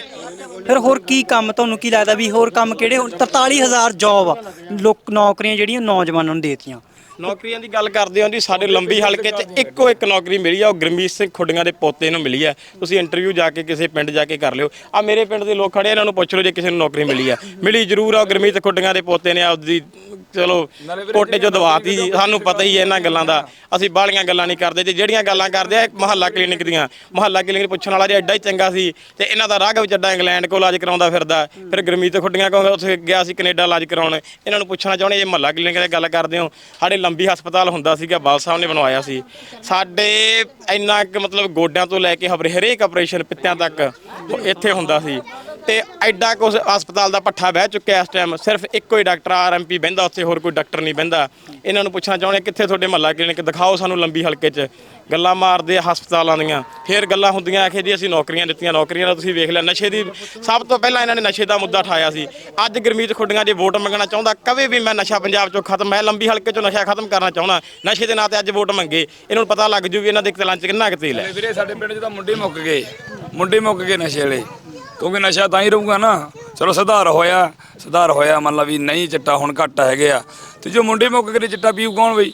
[SPEAKER 4] ਫਿਰ ਹੋਰ ਕੀ ਕੰਮ, ਤੁਹਾਨੂੰ ਕੀ ਲੱਗਦਾ ਵੀ ਹੋਰ ਕੰਮ ਕਿਹੜੇ ਹੋਣ 43000 ਜੌਬ ਲੋਕ ਨੌਕਰੀਆਂ ਜਿਹੜੀਆਂ ਨੌਜਵਾਨਾਂ ਨੂੰ ਦੇਤੀਆਂ।
[SPEAKER 9] ਨੌਕਰੀਆਂ ਦੀ ਗੱਲ ਕਰਦੇ ਹਾਂ ਜੀ ਸਾਡੇ ਲੰਬੀ ਹਲਕੇ 'ਚ ਇੱਕੋ ਇੱਕ ਨੌਕਰੀ ਮਿਲੀ ਆ ਉਹ ਗੁਰਮੀਤ ਸਿੰਘ ਖੁੱਡੀਆਂ ਦੇ ਪੋਤੇ ਨੂੰ ਮਿਲੀ ਆ। ਤੁਸੀਂ ਇੰਟਰਵਿਊ ਜਾ ਕੇ ਕਿਸੇ ਪਿੰਡ ਜਾ ਕੇ ਕਰ ਲਿਓ। ਆ ਮੇਰੇ ਪਿੰਡ ਦੇ ਲੋਕ ਖੜੇ ਇਹਨਾਂ ਨੂੰ ਪੁੱਛ ਲਓ ਜੇ ਕਿਸੇ ਨੂੰ ਨੌਕਰੀ ਮਿਲੀ ਆ। ਮਿਲੀ ਜ਼ਰੂਰ ਆ ਉਹ ਗੁਰਮੀਤ ਖੁੱਡੀਆਂ ਦੇ ਪੋਤੇ ਨੇ ਆਪਦੀ ਚਲੋ ਕੋਟੇ 'ਚੋਂ ਦਵਾਤੀ ਸਾਨੂੰ ਪਤਾ ਹੀ ਹੈ ਇਹਨਾਂ ਗੱਲਾਂ ਦਾ। ਅਸੀਂ ਬਾਹਲੀਆਂ ਗੱਲਾਂ ਨਹੀਂ ਕਰਦੇ ਤੇ ਜਿਹੜੀਆਂ ਗੱਲਾਂ ਕਰਦੇ ਆ ਮਹੱਲਾ ਕਲੀਨਿਕ ਦੀਆਂ। ਮਹੱਲਾ ਕਲੀਨਿਕ ਪੁੱਛਣ ਵਾਲਾ ਜੇ ਐਡਾ ਹੀ ਚੰਗਾ ਸੀ ਤੇ ਇਹਨਾਂ ਦਾ ਰਾਘਵ ਚੱਡਾ ਇੰਗਲੈਂਡ ਕੋਲ ਇਲਾਜ ਕਰਾਉਂਦਾ ਫਿਰਦਾ। ਫਿਰ ਗੁਰਮੀਤ ਖੁੱਡੀਆਂ ਕੋਲ ਉੱਥੇ ਗਿਆ ਸੀ ਕੈਨੇਡਾ ਇਲਾਜ ਕਰਾਉਣ। ਇਹਨਾਂ ਨੂੰ ਪੁੱਛਣਾ ਚਾਹੁੰਦੇ ਜੇ ਮਹੱਲਾ ਕਲੀਨਿਕ ਦੀ ਗੱਲ ਕਰਦੇ ਹੋ। ਸਾਡੇ ਲੰਬੀ ਹਸਪਤਾਲ ਹੁੰਦਾ ਸੀਗਾ, ਬਾਲ ਸਾਹਿਬ ਨੇ ਬਣਵਾਇਆ ਸੀ। ਸਾਡੇ ਇੰਨਾ ਕਿ ਮਤਲਬ ਗੋਡਿਆਂ ਤੋਂ ਲੈ ਕੇ ਹਰ- ਹਰੇਕ ਆਪਰੇਸ਼ਨ ਪਿੱਤਿਆਂ ਤੱਕ ਇੱਥੇ ਹੁੰਦਾ ਸੀ। ਤੇ ਐਡਾ ਕੁ ਹਸਪਤਾਲ ਦਾ ਪੱਠਾ ਬਹਿ ਚੁੱਕਿਆ ਇਸ ਟਾਈਮ ਸਿਰਫ ਇੱਕੋ ਹੀ ਡਾਕਟਰ ਆਰਐਮਪੀ ਬਹਿੰਦਾ, ਉੱਥੇ ਹੋਰ ਕੋਈ ਡਾਕਟਰ ਨਹੀਂ ਬਹਿੰਦਾ। ਇਹਨਾਂ ਨੂੰ ਪੁੱਛਣਾ ਚਾਹੁੰਦੇ ਕਿੱਥੇ ਤੁਹਾਡੇ ਮਹੱਲਾ ਕਲੀਨਿਕ? ਦਿਖਾਓ ਸਾਨੂੰ ਲੰਬੀ ਹਲਕੇ 'ਚ। ਗੱਲਾਂ ਮਾਰਦੇ ਆ ਹਸਪਤਾਲਾਂ ਦੀਆਂ। ਫਿਰ ਗੱਲਾਂ ਹੁੰਦੀਆਂ, ਆਖੇ ਜੀ ਅਸੀਂ ਨੌਕਰੀਆਂ ਦਿੱਤੀਆਂ, ਨੌਕਰੀਆਂ ਦਾ ਤੁਸੀਂ ਵੇਖ ਲਿਆ। ਨਸ਼ੇ ਦੀ ਸਭ ਤੋਂ ਪਹਿਲਾਂ ਇਹਨਾਂ ਨੇ ਨਸ਼ੇ ਦਾ ਮੁੱਦਾ ਉਠਾਇਆ ਸੀ। ਅੱਜ ਗਰਮੀਤ ਖੁੱਡੀਆਂ ਜੇ ਵੋਟ ਮੰਗਣਾ ਚਾਹੁੰਦਾ, ਕਵੇ ਵੀ ਮੈਂ ਨਸ਼ਾ ਪੰਜਾਬ 'ਚੋਂ ਖਤਮ, ਮੈਂ ਲੰਬੀ ਹਲਕੇ 'ਚੋਂ ਨਸ਼ਾ ਖਤਮ ਕਰਨਾ ਚਾਹੁੰਦਾ। ਨਸ਼ੇ ਦੇ ਨਾਂ ਤੇ ਅੱਜ ਵੋਟ ਮੰਗੇ। ਇਹਨਾਂ ਨੂੰ ਪਤਾ ਲੱਗ ਜੂ ਵੀ ਇਹਨਾਂ ਦੇ ਤੇਲਾਂ 'ਚ ਕਿੰਨਾ ਕੁ ਤੇਲ ਹੈ।
[SPEAKER 7] ਵੀਰੇ, ਸਾਡੇ ਪਿੰਡ 'ਚ ਤਾਂ ਮੁੰਡੇ ਮੁੱਕ ਗਏ। ਮੁੰਡੇ ਮੁੱਕ ਗਏ ਨਸ਼ੇ ਵਾਲੇ। ਕਿਉਂਕਿ ਨਸ਼ਾ ਤਾਂ ਹੀ ਰਹੂਗਾ ਨਾ। ਚਲੋ ਸੁਧਾਰ ਹੋਇਆ ਸੁਧਾਰ ਹੋਇਆ, ਮੰਨ ਲਾ ਵੀ ਨਹੀਂ ਚਿੱਟਾ ਹੁਣ ਘੱਟ ਹੈਗੇ ਆ। ਤੇ ਜੋ ਮੁੰਡੇ ਮੁੱਕ ਕੇ ਚਿੱਟਾ ਪੀਊ ਕੌਣ ਬਈ?